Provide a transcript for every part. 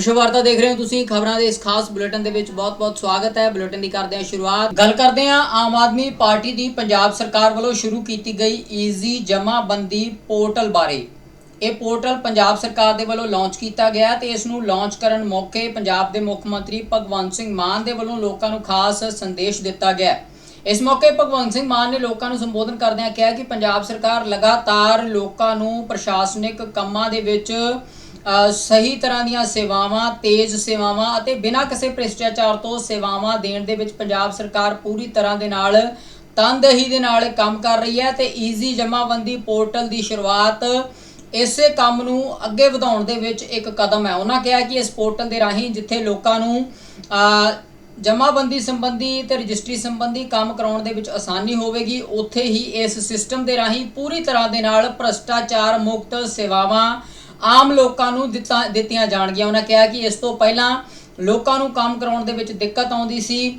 ਵਿਸ਼ਵ ਵਾਰਤਾ ਦੇਖ ਰਹੇ ਹੋ ਤੁਸੀਂ, ਖਬਰਾਂ ਦੇ ਇਸ ਖਾਸ ਬੁਲੇਟਿਨ ਦੇ ਵਿੱਚ ਬਹੁਤ-ਬਹੁਤ ਸਵਾਗਤ ਹੈ। ਬੁਲੇਟਿਨ ਦੀ ਕਰਦੇ ਹਾਂ ਸ਼ੁਰੂਆਤ। ਗੱਲ ਕਰਦੇ ਹਾਂ ਆਮ ਆਦਮੀ ਪਾਰਟੀ ਦੀ ਪੰਜਾਬ ਸਰਕਾਰ ਵੱਲੋਂ ਸ਼ੁਰੂ ਕੀਤੀ ਗਈ ਈਜ਼ੀ ਜਮਾਬੰਦੀ ਪੋਰਟਲ ਬਾਰੇ। ਇਹ ਪੋਰਟਲ ਪੰਜਾਬ ਸਰਕਾਰ ਦੇ ਵੱਲੋਂ ਲਾਂਚ ਕੀਤਾ ਗਿਆ ਤੇ ਇਸ ਨੂੰ ਲਾਂਚ ਕਰਨ ਮੌਕੇ ਪੰਜਾਬ ਦੇ ਮੁੱਖ ਮੰਤਰੀ ਭਗਵੰਤ ਸਿੰਘ ਮਾਨ ਦੇ ਵੱਲੋਂ ਲੋਕਾਂ ਨੂੰ ਖਾਸ ਸੰਦੇਸ਼ ਦਿੱਤਾ ਗਿਆ। ਇਸ ਮੌਕੇ ਭਗਵੰਤ ਸਿੰਘ ਮਾਨ ਨੇ ਲੋਕਾਂ ਨੂੰ ਸੰਬੋਧਨ ਕਰਦਿਆਂ ਕਿਹਾ ਕਿ ਪੰਜਾਬ ਸਰਕਾਰ ਲਗਾਤਾਰ ਲੋਕਾਂ ਨੂੰ ਪ੍ਰਸ਼ਾਸਨਿਕ ਕੰਮਾਂ ਦੇ ਵਿੱਚ ਸਹੀ ਤਰ੍ਹਾਂ ਦੀਆਂ ਸੇਵਾਵਾਂ ਤੇਜ਼ ਸੇਵਾਵਾਂ ਅਤੇ ਬਿਨਾਂ ਕਿਸੇ ਭ੍ਰਿਸ਼ਟਾਚਾਰ ਤੋਂ ਸੇਵਾਵਾਂ ਦੇਣ ਦੇ ਵਿੱਚ ਪੰਜਾਬ ਸਰਕਾਰ ਪੂਰੀ ਤਰ੍ਹਾਂ ਦੇ ਨਾਲ ਤਨਦੇਹੀ ਦੇ ਨਾਲ ਕੰਮ ਕਰ ਰਹੀ ਹੈ ਤੇ ਈਜ਼ੀ ਜਮਾਬੰਦੀ ਪੋਰਟਲ ਦੀ ਸ਼ੁਰੂਆਤ ਇਸੇ ਕੰਮ ਨੂੰ ਅੱਗੇ ਵਧਾਉਣ ਦੇ ਵਿੱਚ ਇੱਕ ਕਦਮ ਹੈ। ਉਹਨਾਂ ਕਿਹਾ ਕਿ ਇਸ ਪੋਰਟਲ ਦੇ ਰਾਹੀਂ ਜਿੱਥੇ ਲੋਕਾਂ ਨੂੰ ਅ, ਜਮਾਬੰਦੀ ਸੰਬੰਧੀ ਤੇ ਰਜਿਸਟਰੀ ਸੰਬੰਧੀ ਕੰਮ ਕਰਾਉਣ ਦੇ ਵਿੱਚ ਆਸਾਨੀ ਹੋਵੇਗੀ ਉੱਥੇ ਹੀ ਇਸ ਸਿਸਟਮ ਦੇ ਰਾਹੀਂ ਪੂਰੀ ਤਰ੍ਹਾਂ ਦੇ ਨਾਲ ਭ੍ਰਸ਼ਟਾਚਾਰ ਮੁਕਤ ਸੇਵਾਵਾਂ ਆਮ ਲੋਕਾਂ ਨੂੰ ਦਿੱਤਾ ਦਿੱਤੀਆਂ ਜਾਣਗੀਆਂ। ਉਹਨਾਂ ਕਿਹਾ ਕਿ ਇਸ ਤੋਂ ਪਹਿਲਾਂ ਲੋਕਾਂ ਨੂੰ ਕੰਮ ਕਰਾਉਣ ਦੇ ਵਿੱਚ ਦਿੱਕਤ ਆਉਂਦੀ ਸੀ।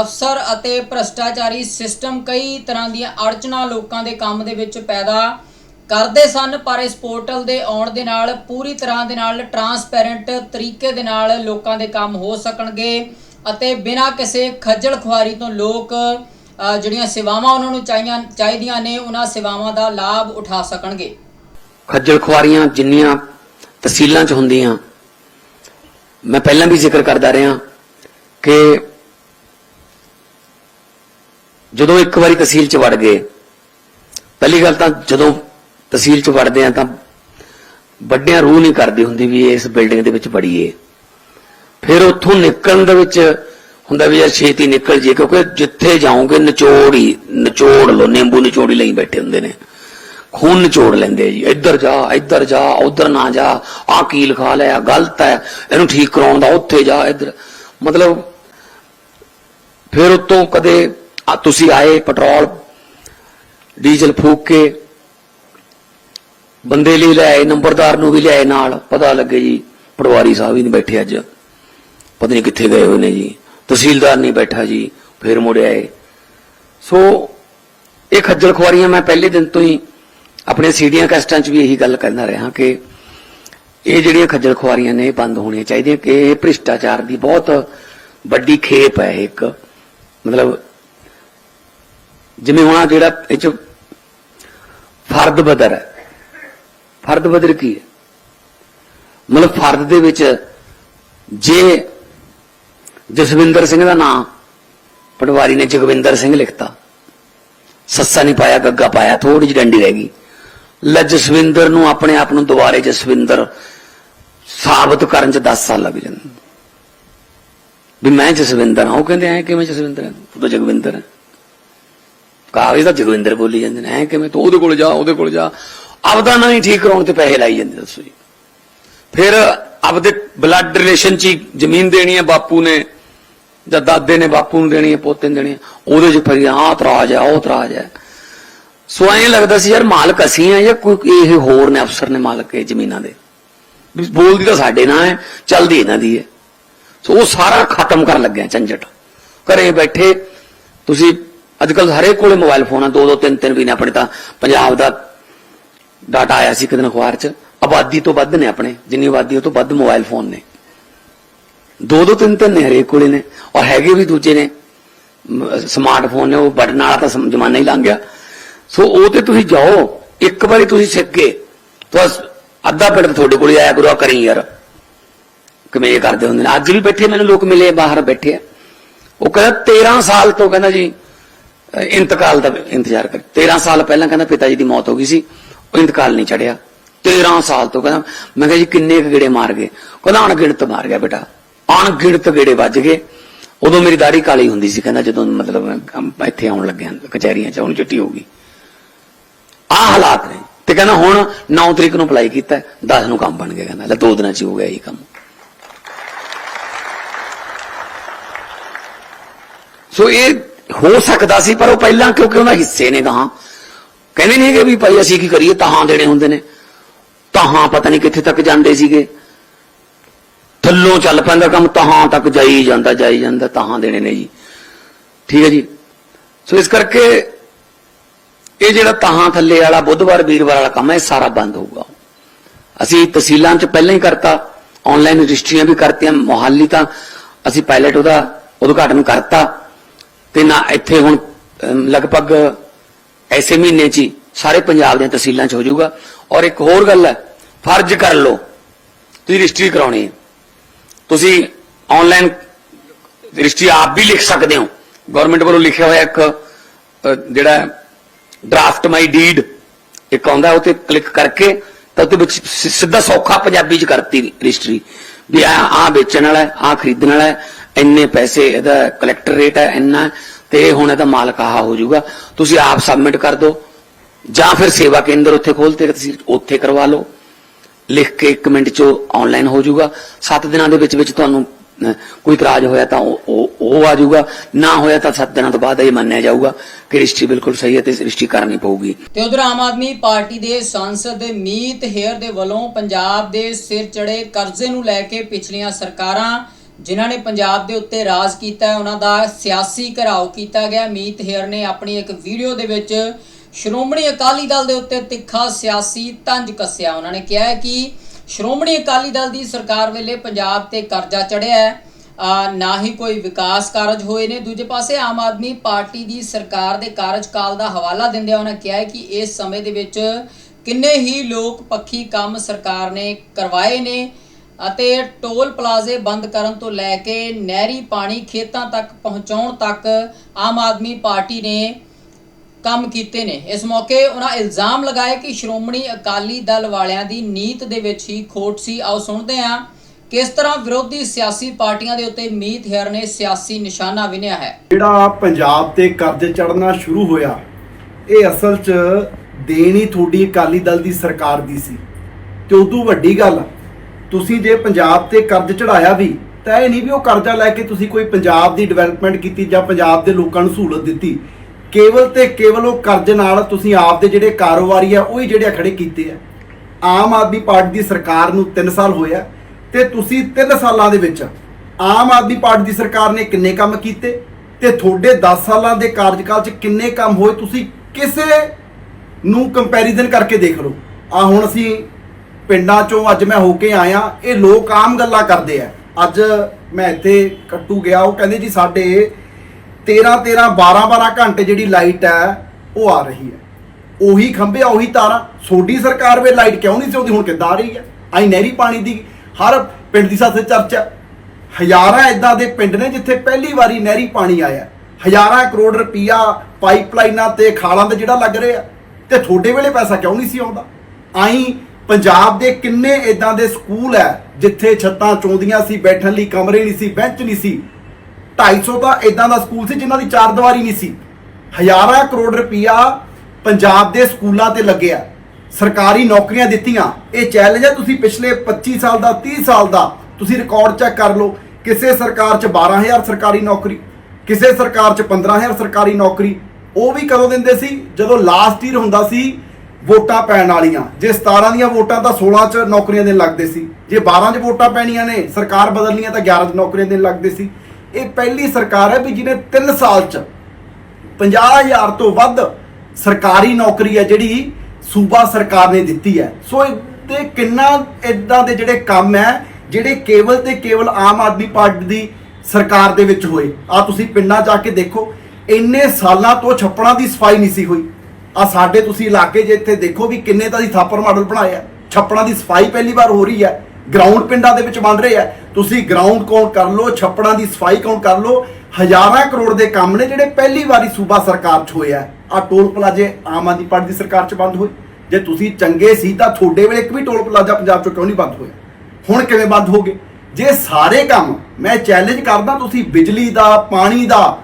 ਅਫਸਰ ਅਤੇ ਭ੍ਰਸ਼ਟਾਚਾਰੀ ਸਿਸਟਮ ਕਈ ਤਰ੍ਹਾਂ ਦੀਆਂ ਅੜਚਨਾ ਲੋਕਾਂ ਦੇ ਕੰਮ ਦੇ ਵਿੱਚ ਪੈਦਾ ਕਰਦੇ ਸਨ, ਪਰ ਇਸ ਪੋਰਟਲ ਦੇ ਆਉਣ ਦੇ ਨਾਲ, ਪੂਰੀ ਤਰ੍ਹਾਂ ਦੇ ਨਾਲ, ਟਰਾਂਸਪੈਰੈਂਟ ਤਰੀਕੇ ਦੇ ਨਾਲ ਲੋਕਾਂ ਦੇ ਕੰਮ ਹੋ ਸਕਣਗੇ ਅਤੇ ਬਿਨਾਂ ਕਿਸੇ ਖੱਜਲ ਖੁਆਰੀ ਤੋਂ ਲੋਕ ਜਿਹੜੀਆਂ ਸੇਵਾਵਾਂ ਉਹਨਾਂ ਨੂੰ ਚਾਹੀਆਂ ਚਾਹੀਦੀਆਂ ਨੇ, ਉਹਨਾਂ ਸੇਵਾਵਾਂ ਦਾ ਲਾਭ ਉਠਾ ਸਕਣਗੇ। ਖੱਜਲ ਖੁਆਰੀਆਂ ਜਿੰਨੀਆਂ ਤਹਿਸੀਲਾਂ 'ਚ ਹੁੰਦੀਆਂ, ਮੈਂ ਪਹਿਲਾਂ ਵੀ ਜ਼ਿਕਰ ਕਰਦਾ ਰਿਹਾ ਕਿ ਜਦੋਂ ਇੱਕ ਵਾਰੀ ਤਹਿਸੀਲ 'ਚ ਵੜ ਗਏ, ਪਹਿਲੀ ਗੱਲ ਤਾਂ ਜਦੋਂ ਤਹਿਸੀਲ 'ਚ ਵੜਦੇ ਆ ਤਾਂ ਵੱਡਿਆਂ ਰੂਹ ਨਹੀਂ ਕਰਦੀ ਹੁੰਦੀ ਵੀ ਇਸ ਬਿਲਡਿੰਗ ਦੇ ਵਿੱਚ ਵੜੀਏ। ਫਿਰ ਉੱਥੋਂ ਨਿਕਲਣ ਦੇ ਵਿੱਚ ਹੁੰਦਾ ਵੀ ਯਾਰ ਛੇਤੀ ਨਿਕਲ ਜੇ ਕਿਉਂਕਿ ਜਿੱਥੇ ਜਾਓਗੇ ਨਿਚੋੜ ਹੀ ਨਿਚੋੜ ਲੋ ਨਿੰਬੂ ਨਿਚੋੜੀ ਲਈ ਬੈਠੇ ਹੁੰਦੇ ਨੇ। ਖੂਨ ਨਿਚੋੜ ਲੈਂਦੇ ਜੀ। ਇੱਧਰ ਜਾ ਇੱਧਰ ਜਾ, ਉੱਧਰ ਨਾ ਜਾ ਆ ਕੀ ਲਿਖਾ ਲਿਆ, ਗਲਤ ਹੈ, ਇਹਨੂੰ ਠੀਕ ਕਰਾਉਣ ਦਾ ਉੱਥੇ ਜਾ, ਇੱਧਰ। ਮਤਲਬ ਫਿਰ ਉਤੋਂ ਕਦੇ ਤੁਸੀਂ ਆਏ ਪੈਟਰੋਲ, ਡੀਜ਼ਲ ਫੂਕ ਕੇ, ਬੰਦੇ ਲਈ ਲਿਆਏ ਨੰਬਰਦਾਰ ਨੂੰ ਵੀ ਲਿਆਏ ਨਾਲ, ਪਤਾ ਲੱਗੇ ਜੀ, ਪਟਵਾਰੀ ਸਾਹਿਬ ਹੀ ਨਹੀਂ ਬੈਠੇ ਅੱਜ। ਪਤਾ ਨਹੀਂ ਕਿੱਥੇ ਗਏ ਹੋਏ ਨੇ ਜੀ। ਤਹਿਸੀਲਦਾਰ ਨਹੀਂ ਬੈਠਾ ਜੀ, ਫਿਰ ਮੁੜ ਆਏ। ਸੋ ਇਹ ਖੱਜਲ ਖੁਆਰੀਆਂ ਮੈਂ ਪਹਿਲੇ ਦਿਨ ਤੋਂ ਹੀ ਆਪਣੇ ਸੀਡੀਆਂ ਕੈਸਟਾਂ 'ਚ ਵੀ ਇਹੀ ਗੱਲ ਕਹਿੰਦਾ ਰਿਹਾ ਕਿ ਇਹ ਜਿਹੜੀਆਂ ਖੱਜਲ ਖੁਆਰੀਆਂ ਨੇ ਇਹ ਬੰਦ ਹੋਣੀਆਂ ਚਾਹੀਦੀਆਂ ਕਿ ਇਹ ਭ੍ਰਿਸ਼ਟਾਚਾਰ ਦੀ ਬਹੁਤ ਵੱਡੀ ਖੇਪ ਹੈ ਇਹ ਇੱਕ। ਮਤਲਬ ਜਿਵੇਂ ਹੁਣ ਜਿਹੜਾ ਇਹ 'ਚ ਫਰਦ ਬਦਰ ਹੈ। ਫਰਦ ਬਦਰ ਕੀ ਹੈ? ਮਤਲਬ ਫਰਦ ਦੇ ਵਿੱਚ ਜੇ ਜਸਵਿੰਦਰ ਸਿੰਘ ਦਾ ਨਾਮ ਪਟਵਾਰੀ ਨੇ ਜਗਵਿੰਦਰ ਸਿੰਘ ਲਿਖਤਾ, ਸੱਸਾ ਨਹੀਂ ਪਾਇਆ, ਗੱਗਾ ਪਾਇਆ ਥੋੜੀ ਜਿਹੀ ਡੰਡੀ ਰਹਿ ਗਈ। ਲੈ ਜਸਵਿੰਦਰ ਨੂੰ ਆਪਣੇ ਆਪ ਨੂੰ ਦੁਬਾਰੇ ਜਸਵਿੰਦਰ ਸਾਬਤ ਕਰਨ ਚ 10 ਸਾਲ ਲੱਗ ਜਾਂਦੇ ਵੀ ਮੈਂ ਜਸਵਿੰਦਰ ਹਾਂ। ਉਹ ਕਹਿੰਦੇ, ਐ ਕਿਵੇਂ ਜਸਵਿੰਦਰ ਹੈ? ਤੂੰ ਤਾਂ ਜਗਵਿੰਦਰ ਹੈ। ਕਾਗਜ਼ ਤਾਂ ਜਗਵਿੰਦਰ ਬੋਲੀ ਜਾਂਦੇ ਨੇ। ਐ ਕਿਵੇਂ? ਤੂੰ ਉਹਦੇ ਕੋਲ ਜਾ, ਉਹਦੇ ਕੋਲ ਜਾ। ਆਪਦਾ ਨਾ ਹੀ ਠੀਕ ਕਰਾਉਣ ਤੇ ਪੈਸੇ ਲਾਈ ਜਾਂਦੇ ਦੱਸੋ ਜੀ। ਫਿਰ ਆਪਦੇ ਬਲੱਡ ਰਿਲੇਸ਼ਨ ਚ ਹੀ ਜ਼ਮੀਨ ਦੇਣੀ ਹੈ ਬਾਪੂ ਨੇ, ਜਾਂ ਦਾਦੇ ਨੇ ਬਾਪੂ ਨੂੰ ਦੇਣੀ ਹੈ, ਪੋਤੇ ਨੂੰ ਦੇਣੀ ਹੈ। ਉਹਦੇ ਚ ਫਿਰ ਆਹ ਤਰਾਜ ਹੈ, ਉਹ ਤਰਾਜ ਹੈ। ਸੋ ਐਂ ਲੱਗਦਾ ਸੀ ਯਾਰ ਮਾਲਕ ਅਸੀਂ ਆ ਜਾਂ ਕੋਈ ਇਹ ਹੋਰ ਨੇ ਅਫਸਰ ਨੇ ਮਾਲਕ ਇਹ ਜ਼ਮੀਨਾਂ ਦੇ? ਵੀ ਬੋਲਦੀ ਤਾਂ ਸਾਡੇ ਨਾਲ ਹੈ, ਚੱਲਦੀ ਇਹਨਾਂ ਦੀ ਹੈ। ਸੋ ਉਹ ਸਾਰਾ ਖਤਮ ਕਰਨ ਲੱਗਿਆ ਝੰਜਟ। ਘਰੇ ਬੈਠੇ, ਤੁਸੀਂ ਅੱਜ ਕੱਲ ਹਰੇਕ ਕੋਲੇ ਮੋਬਾਈਲ ਫੋਨ ਆ ਦੋ ਦੋ ਤਿੰਨ ਤਿੰਨ ਵੀ ਨੇ ਆਪਣੇ ਤਾਂ ਪੰਜਾਬ ਦਾ ਡਾਟਾ ਆਇਆ ਸੀ ਕਿਦਨ ਅਖਬਾਰ 'ਚ। ਆਬਾਦੀ ਤੋਂ ਵੱਧ ਨੇ ਆਪਣੇ, ਜਿੰਨੀ ਆਬਾਦੀ ਉਹ ਤੋਂ ਵੱਧ ਮੋਬਾਈਲ ਫੋਨ ਨੇ। ਦੋ ਦੋ ਤਿੰਨ ਤਿੰਨ ਨੇ ਹਰੇਕ ਕੋਲੇ ਨੇ। ਔਰ ਹੈਗੇ ਵੀ ਦੂਜੇ ਨੇ। ਮ- ਸਮਾਰਟਫੋਨ ਨੇ, ਉਹ ਬਟਨ ਵਾਲਾ ਤਾਂ ਜ਼ਮਾਨਾ ਹੀ ਲੰਘ ਗਿਆ। ਸੋ ਉਹ ਤੇ ਤੁਸੀਂ ਜਾਓ, ਇੱਕ ਵਾਰੀ ਤੁਸੀਂ ਸਿੱਖ ਗਏ। ਤਾਂ ਅੱਧਾ ਪਿੰਡ ਤੁਹਾਡੇ ਕੋਲ ਆਇਆ ਗੁਰੂ ਕਰੀ ਯਾਰ। ਕਿਵੇਂ ਇਹ ਕਰਦੇ ਹੁੰਦੇ ਨੇ? ਅੱਜ ਵੀ ਬੈਠੇ, ਮੈਨੂੰ ਲੋਕ ਮਿਲੇ, ਬਾਹਰ ਬੈਠੇ ਆ। ਉਹ ਕਹਿੰਦਾ 13 ਸਾਲ ਤੋਂ ਕਹਿੰਦਾ ਜੀ ਇੰਤਕਾਲ ਦਾ ਇੰਤਜ਼ਾਰ ਕਰ। 13 ਸਾਲ ਪਹਿਲਾਂ ਕਹਿੰਦਾ ਪਿਤਾ ਜੀ ਦੀ ਮੌਤ ਹੋ ਗਈ ਸੀ, ਉਹ ਇੰਤਕਾਲ ਨਹੀਂ ਚੜਿਆ। 13 ਸਾਲ ਤੋਂ ਕਹਿੰਦਾ, ਮੈਂ ਕਿਹਾ ਜੀ, ਕਿੰਨੇ ਕੁ ਗੇੜੇ ਮਾਰ ਗਏ? ਕਹਿੰਦਾ, ਅਣਗਿਣਤ ਮਾਰ ਗਿਆ ਬੇਟਾ। ਅਣਗਿਣਤ ਗੇੜੇ ਵੱਜ ਗਏ। ਉਦੋਂ ਮੇਰੀ ਦਾੜੀ ਕਾਲੀ ਹੁੰਦੀ ਸੀ, ਕਹਿੰਦਾ ਜਦੋਂ ਮਤਲਬ ਮੈਂ ਇੱਥੇ ਆਉਣ ਲੱਗਿਆ ਕਚਹਿਰੀਆਂ 'ਚ, ਹੁਣ ਚਿੱਟੀ ਹੋ ਗਈ। ਆਹ ਹਾਲਾਤ ਨੇ। ਤੇ ਕਹਿੰਦਾ ਹੁਣ 9 ਤਰੀਕ ਨੂੰ ਅਪਲਾਈ ਕੀਤਾ 10 ਨੂੰ ਕੰਮ ਬਣ ਗਿਆ ਕਹਿੰਦਾ, ਲੈ ਦੋ ਦਿਨਾਂ 'ਚ ਹੋ ਗਿਆ ਇਹ ਕੰਮ। ਸੋ ਇਹ ਹੋ ਸਕਦਾ ਸੀ, ਪਰ ਉਹ ਪਹਿਲਾਂ ਕਿਉਂਕਿ ਉਹਨਾਂ ਹਿੱਸੇ ਨੇ ਗਾਹਾਂ ਕਹਿੰਦੇ ਨਹੀਂ ਕਿ ਵੀ ਭਾਈ ਅਸੀਂ ਕੀ ਕਰੀਏ, ਤਾਹਾਂ ਦੇਣੇ ਹੁੰਦੇ ਨੇ। ਤਾਹਾਂ ਪਤਾ ਨਹੀਂ ਕਿੱਥੇ ਤੱਕ ਜਾਂਦੇ ਸੀਗੇ। ਥੱਲੋਂ ਚੱਲ ਪੈਂਦਾ ਕੰਮ, ਤਾਹਾਂ ਤੱਕ ਜਾਈ ਜਾਂਦਾ ਜਾਈ ਜਾਂਦਾ, ਤਾਹਾਂ ਦੇਣੇ ਨੇ ਜੀ। ਠੀਕ ਹੈ ਜੀ। ਸੋ ਇਸ ਕਰਕੇ ਇਹ ਜਿਹੜਾ ਤਾਹਾਂ ਥੱਲੇ ਵਾਲਾ, ਬੁੱਧਵਾਰ, ਵੀਰਵਾਰ ਵਾਲਾ ਕੰਮ ਹੈ, ਇਹ ਸਾਰਾ ਬੰਦ ਹੋਊਗਾ। ਅਸੀਂ ਤਹਿਸੀਲਾਂ 'ਚ ਪਹਿਲਾਂ ਹੀ ਕਰਤਾ ਆਨਲਾਈਨ ਰਜਿਸਟਰੀਆਂ ਵੀ ਕਰਤੀਆਂ, ਮੋਹਾਲੀ ਤਾਂ ਅਸੀਂ ਪਾਇਲਟ ਉਹਦਾ ਉਦਘਾਟਨ ਕਰਤਾ। ਤੇ ਨਾ ਇੱਥੇ ਹੁਣ ਲਗਭਗ ਐਸੇ ਮਹੀਨੇ 'ਚ ਹੀ ਸਾਰੇ ਪੰਜਾਬ ਦੀਆਂ ਤਹਿਸੀਲਾਂ 'ਚ ਹੋ ਜਾਊਗਾ। ਔਰ ਇੱਕ ਹੋਰ ਗੱਲ ਹੈ, ਫਰਜ਼ ਕਰ ਲਓ, ਤੁਸੀਂ ਰਜਿਸਟਰੀ ਕਰਾਉਣੀ ਹੈ। ਤੁਸੀਂ ਆਨਲਾਈਨ ਰਜਿਸਟਰੀ ਆਪ ਵੀ ਲਿਖ ਸਕਦੇ ਹੋ। ਗਵਰਨਮੈਂਟ ਵੱਲੋਂ ਲਿਖਿਆ ਹੋਇਆ ਇੱਕ ਜਿਹੜਾ ਡਰਾਫਟ ਮਾਈ ਡੀਡ ਇੱਕ ਆਉਂਦਾ ਉਹ ਤੇ ਕਲਿੱਕ ਕਰਕੇ ਤਾਂ ਉਹਦੇ ਵਿੱਚ ਸਿੱਧਾ ਸੌਖਾ ਪੰਜਾਬੀ ਚ ਕਰਤੀ ਰਜਿਸਟਰੀ। ਵੀ ਆ ਆ ਵੇਚਣ ਵਾਲਾ ਆ ਖਰੀਦਣ ਵਾਲਾ ਹੈ, ਇੰਨੇ ਪੈਸੇ ਇਹਦਾ ਕਲੈਕਟਰ ਰੇਟ ਹੈ ਇੰਨਾ ਤੇ ਹੁਣ ਇਹਦਾ ਮਾਲਕ ਆਹ ਹੋ ਜਾਊਗਾ। ਤੁਸੀਂ ਆਪ ਸਬਮਿਟ ਕਰ ਦਿਓ ਜਾਂ ਫਿਰ ਸੇਵਾ ਕੇਂਦਰ ਉੱਥੇ ਖੋਲਤੇ ਤੁਸੀਂ ਉੱਥੇ ਕਰਵਾ ਲਓ। ਲਿਖ ਕੇ 1 ਮਿੰਟ ਚ ਆਨਲਾਈਨ ਹੋ ਜਾਊਗਾ। 7 ਦਿਨਾਂ ਦੇ ਵਿੱਚ ਵਿੱਚ ਤੁਹਾਨੂੰ ਕੋਈ ਇਤਰਾਜ਼ ਹੋਇਆ ਤਾਂ ਉਹ ਉਹ- ਆ ਜਾਊਗਾ। ਨਾ ਹੋਇਆ ਤਾਂ 7 ਦਿਨਾਂ ਤੋਂ ਬਾਅਦ ਇਹ ਮੰਨਿਆ ਜਾਊਗਾ ਕਿ ਰਜਿਸਟਰੀ ਬਿਲਕੁਲ ਸਹੀ ਹੈ ਤੇ ਰਜਿਸਟਰੀ ਕਰਨੀ ਪਊਗੀ। ਤੇ ਉਧਰ ਆਮ ਆਦਮੀ ਪਾਰਟੀ ਦੇ ਸੰਸਦ ਮੀਤ ਹੇਅਰ ਦੇ ਵੱਲੋਂ ਪੰਜਾਬ ਦੇ ਸਿਰ ਚੜੇ ਕਰਜ਼ੇ ਨੂੰ ਲੈ ਕੇ ਪਿਛਲੀਆਂ ਸਰਕਾਰਾਂ, ਜਿਨ੍ਹਾਂ ਨੇ ਪੰਜਾਬ ਦੇ ਉੱਤੇ ਰਾਜ ਕੀਤਾ ਉਹਨਾਂ ਦਾ ਸਿਆਸੀ ਘਰਾਓ ਕੀਤਾ ਗਿਆ। ਮੀਤ ਹੇਅਰ ਨੇ ਆਪਣੀ ਇੱਕ ਵੀਡੀਓ ਦੇ ਵਿੱਚ ਸ਼੍ਰੋਮਣੀ ਅਕਾਲੀ ਦਲ ਦੇ ਉੱਤੇ ਤਿੱਖਾ ਸਿਆਸੀ ਤੰਜ ਕੱਸਿਆ। ਉਹਨਾਂ ਨੇ ਕਿਹਾ ਕਿ ਸ਼੍ਰੋਮਣੀ ਅਕਾਲੀ ਦਲ ਦੀ ਸਰਕਾਰ ਵੇਲੇ ਪੰਜਾਬ ਤੇ ਕਰਜ਼ਾ ਚੜਿਆ ਹੈ। ਨਾ ਹੀ ਕੋਈ ਵਿਕਾਸ ਕਾਰਜ ਹੋਏ ਨੇ। ਦੂਜੇ ਪਾਸੇ ਆਮ ਆਦਮੀ ਪਾਰਟੀ ਦੀ ਸਰਕਾਰ ਦੇ ਕਾਰਜਕਾਲ ਦਾ ਹਵਾਲਾ ਦਿੰਦਿਆਂ ਉਹਨਾਂ ਕਿਹਾ ਕਿ ਇਸ ਸਮੇਂ ਦੇ ਵਿੱਚ ਕਿੰਨੇ ਹੀ ਲੋਕ ਪੱਖੀ ਕੰਮ ਸਰਕਾਰ ਨੇ ਕਰਵਾਏ ਨੇ ਅਤੇ ਟੋਲ ਪਲਾਜ਼ੇ ਬੰਦ ਕਰਨ ਤੋਂ ਲੈ ਕੇ ਨਹਿਰੀ ਪਾਣੀ ਖੇਤਾਂ ਤੱਕ ਪਹੁੰਚਾਉਣ ਤੱਕ ਆਮ ਆਦਮੀ ਪਾਰਟੀ ਨੇ ਕੰਮ ਕੀਤੇ ਨੇ। ਇਸ ਮੌਕੇ ਉਹਨਾਂ ਇਲਜ਼ਾਮ ਲਗਾਏ ਕਿ ਸ਼੍ਰੋਮਣੀ ਅਕਾਲੀ ਦਲ ਵਾਲਿਆਂ ਦੀ ਨੀਤ ਦੇ ਵਿੱਚ ਹੀ ਖੋਟ ਸੀ। ਆਓ ਸੁਣਦੇ ਹਾਂ ਕਿਸ ਤਰ੍ਹਾਂ ਵਿਰੋਧੀ ਸਿਆਸੀ ਪਾਰਟੀਆਂ ਦੇ ਉੱਤੇ ਮੀਤ ਹੇਅਰ ਨੇ ਸਿਆਸੀ ਨਿਸ਼ਾਨਾ ਵਿਨਿਆ ਹੈ। ਜਿਹੜਾ ਪੰਜਾਬ ਤੇ ਕਰਜ਼ ਚੜਨਾ ਸ਼ੁਰੂ ਹੋਇਆ, ਇਹ ਅਸਲ 'ਚ ਦੇਣ ਹੀ ਤੁਹਾਡੀ ਅਕਾਲੀ ਦਲ ਦੀ ਸਰਕਾਰ ਦੀ ਸੀ। ਤੇ ਉਦੋਂ ਵੱਡੀ ਗੱਲ, ਤੁਸੀਂ ਜੇ ਪੰਜਾਬ ਤੇ ਕਰਜ਼ ਚੜਾਇਆ ਵੀ, ਤਾਂ ਇਹ ਨਹੀਂ ਵੀ ਉਹ ਕਰਜ਼ਾ ਲੈ ਕੇ ਤੁਸੀਂ ਕੋਈ ਪੰਜਾਬ ਦੀ ਡਿਵੈਲਪਮੈਂਟ ਕੀਤੀ ਜਾਂ ਪੰਜਾਬ ਦੇ ਲੋਕਾਂ ਨੂੰ ਸਹੂਲਤ ਦਿੱਤੀ। ਕੇਵਲ ਤੇ ਕੇਵਲ ਉਹ ਕਰਜ਼ ਨਾਲ ਤੁਸੀਂ ਆਪ ਦੇ ਜਿਹੜੇ ਕਾਰੋਬਾਰੀ ਆ, ਉਹ ਹੀ ਜਿਹੜੇ ਖੜੇ ਕੀਤੇ ਆ। ਆਮ ਆਦਮੀ ਪਾਰਟੀ ਦੀ ਸਰਕਾਰ ਨੂੰ 3 ਸਾਲ ਹੋਇਆ ਤੇ ਤੁਸੀਂ 3 ਸਾਲਾਂ ਦੇ ਵਿੱਚ ਆਮ ਆਦਮੀ ਪਾਰਟੀ ਦੀ ਸਰਕਾਰ ਨੇ ਕਿੰਨੇ ਕੰਮ ਕੀਤੇ ਤੇ ਤੁਹਾਡੇ 10 ਸਾਲਾਂ ਦੇ ਕਾਰਜਕਾਲ 'ਚ ਕਿੰਨੇ ਕੰਮ ਹੋਏ, ਤੁਸੀਂ ਕਿਸੇ ਨੂੰ ਕੰਪੈਰੀਜ਼ਨ ਕਰਕੇ ਦੇਖ ਲਓ। ਆ ਹੁਣ ਅਸੀਂ ਪਿੰਡਾਂ 'ਚੋਂ ਅੱਜ ਮੈਂ ਹੋ ਕੇ ਆਇਆ, ਇਹ ਲੋਕ ਆਮ ਗੱਲਾਂ ਕਰਦੇ ਆ। ਅੱਜ ਮੈਂ ਇੱਥੇ ਕੱਟੂ ਗਿਆ, ਉਹ ਕਹਿੰਦੇ ਜੀ ਸਾਡੇ 13 13 12 12 ਘੰਟੇ ਜਿਹੜੀ ਲਾਈਟ ਹੈ, ਉਹ ਆ ਰਹੀ ਹੈ। ਉਹੀ ਖੰਭੇ ਉਹੀ ਤਾਰਾਂ। ਸੋਡੀ ਸਰਕਾਰ ਵੇ ਲਾਈਟ ਕਿਉਂ ਨਹੀਂ ਸੀ ਉਹਦੀ ਹੁਣ ਕਿੱਦਾਂ ਆ ਰਹੀ ਹੈ? ਆਈ ਨਹਿਰੀ ਪਾਣੀ ਦੀ ਹਰ ਪਿੰਡ ਦੀ ਸਾਥੇ ਚਰਚਾ ਹਜ਼ਾਰਾਂ ਇਦਾਂ ਦੇ ਪਿੰਡ ਨੇ ਜਿੱਥੇ ਪਹਿਲੀ ਵਾਰੀ ਨਹਿਰੀ ਪਾਣੀ ਆਇਆ ਹਜ਼ਾਰਾਂ ਕਰੋੜ ਰੁਪਈਆ ਪਾਈਪਲਾਈਨਾਂ ਤੇ ਖਾਲਾਂ ਤੇ ਜਿਹੜਾ ਲੱਗ ਰਿਹਾ ਤੇ ਤੁਹਾਡੇ ਵੇਲੇ ਪੈਸਾ ਕਿਉਂ ਨਹੀਂ ਸੀ ਆਉਂਦਾ? ਆਈ ਪੰਜਾਬ ਦੇ ਕਿੰਨੇ ਇਦਾਂ ਦੇ ਸਕੂਲ ਹੈ, ਜਿੱਥੇ ਛੱਤਾਂ ਚੋਂਦੀਆਂ ਸੀ, ਬੈਠਣ ਲਈ ਕਮਰੇ ਨਹੀਂ ਸੀ, ਬੈਂਚ ਨਹੀਂ ਸੀ। 250 ਤਾਂ ਇਦਾਂ ਦਾ ਸਕੂਲ ਸੀ ਜਿਨ੍ਹਾਂ ਦੀ ਚਾਰ ਦੀਵਾਰੀ ਨਹੀਂ ਸੀ। ਹਜ਼ਾਰਾਂ ਕਰੋੜ ਰੁਪਈਆ ਪੰਜਾਬ ਦੇ ਸਕੂਲਾਂ ਤੇ ਲੱਗਿਆ ਸਰਕਾਰੀ ਨੌਕਰੀਆਂ ਦਿੱਤੀਆਂ। ਇਹ ਚੈਲੰਜ ਹੈ ਤੁਸੀਂ ਪਿਛਲੇ 25 ਸਾਲ ਦਾ 30 ਸਾਲ ਦਾ ਤੁਸੀਂ ਰਿਕਾਰਡ ਚੈੱਕ ਕਰ ਲਓ। ਕਿਸੇ ਸਰਕਾਰ 'ਚ 12000 ਸਰਕਾਰੀ ਨੌਕਰੀ, ਕਿਸੇ ਸਰਕਾਰ 'ਚ 15000 ਸਰਕਾਰੀ ਨੌਕਰੀ, ਉਹ ਵੀ ਕਦੋਂ ਦਿੰਦੇ ਸੀ? ਜਦੋਂ ਲਾਸਟ ਈਅਰ ਹੁੰਦਾ ਸੀ, ਵੋਟਾਂ ਪੈਣ ਵਾਲੀਆਂ। ਜੇ 17 ਦੀਆਂ ਵੋਟਾਂ ਤਾਂ 16 'ਚ ਨੌਕਰੀਆਂ ਦੇਣ ਲੱਗਦੇ ਸੀ। ਜੇ 12 'ਚ ਵੋਟਾਂ ਪੈਣੀਆਂ ਨੇ, ਸਰਕਾਰ ਬਦਲਣੀਆਂ ਤਾਂ 11 'ਚ ਨੌਕਰੀਆਂ ਦੇਣ ਲੱਗਦੇ ਸੀ। ਇਹ ਪਹਿਲੀ ਸਰਕਾਰ ਹੈ ਵੀ ਜਿਹਨੇ 3 ਸਾਲ 'ਚ 50000 ਤੋਂ ਵੱਧ ਸਰਕਾਰੀ ਨੌਕਰੀ ਹੈ ਜਿਹੜੀ ਸੂਬਾ ਸਰਕਾਰ ਨੇ ਦਿੱਤੀ ਹੈ। ਸੋ ਤੇ ਕਿੰਨਾ ਇਦਾਂ ਦੇ ਜਿਹੜੇ ਕੰਮ ਹੈ, ਜਿਹੜੇ ਕੇਵਲ ਤੇ ਕੇਵਲ ਆਮ ਆਦਮੀ ਪਾਰਟੀ ਦੀ ਸਰਕਾਰ ਦੇ ਵਿੱਚ ਹੋਏ। ਆ ਤੁਸੀਂ ਪਿੰਡਾਂ ਜਾ ਕੇ ਦੇਖੋ, ਇੰਨੇ ਸਾਲਾਂ ਤੋਂ ਛੱਪੜਾਂ ਦੀ ਸਫ਼ਾਈ ਨਹੀਂ ਸੀ ਹੋਈ। ਆ ਸਾਡੇ ਤੁਸੀਂ ਇਲਾਕੇ 'ਚ ਇੱਥੇ ਦੇਖੋ ਵੀ ਕਿੰਨੇ ਤਾਂ ਦੀ ਥਾਪਰ ਮਾਡਲ ਬਣਾਇਆ ਛੱਪੜਾਂ ਦੀ ਸਫ਼ਾਈ ਪਹਿਲੀ ਵਾਰ ਹੋ ਰਹੀ ਹੈ। ਗਰਾਊਂਡ ਪਿੰਡਾਂ ਦੇ ਵਿੱਚ ਬਣ ਰਹੇ ਆ। ਤੁਸੀਂ ਗਰਾਊਂਡ ਕਾਊਂਟ ਕਰ ਲਓ, ਛੱਪੜਾਂ ਦੀ ਸਫ਼ਾਈ ਕਾਊਂਟ ਕਰ ਲਓ, ਹਜ਼ਾਰਾਂ ਕਰੋੜ ਦੇ ਕੰਮ ਨੇ ਜਿਹੜੇ ਪਹਿਲੀ ਵਾਰੀ ਸੂਬਾ ਸਰਕਾਰ 'ਚ ਹੋਏ ਆ। ਟੋਲ ਪਲਾਜ਼ੇ ਆਮ ਆਦਮੀ ਪਾਰਟੀ ਦੀ ਸਰਕਾਰ 'ਚ ਬੰਦ ਹੋਏ। ਜੇ ਤੁਸੀਂ ਚੰਗੇ ਸੀ ਤਾਂ ਤੁਹਾਡੇ ਵੇਲੇ ਇੱਕ ਵੀ ਟੋਲ ਪਲਾਜ਼ਾ ਪੰਜਾਬ 'ਚੋਂ ਕਿਉਂ ਨਹੀਂ ਬੰਦ ਹੋਇਆ ਹੁਣ ਕਿਵੇਂ ਬੰਦ ਹੋ ਗਏ? ਜੇ ਸਾਰੇ ਕੰਮ ਮੈਂ ਚੈਲੰਜ ਕਰਦਾ ਤੁਸੀਂ ਬਿਜਲੀ ਦਾ, ਪਾਣੀ ਦਾ,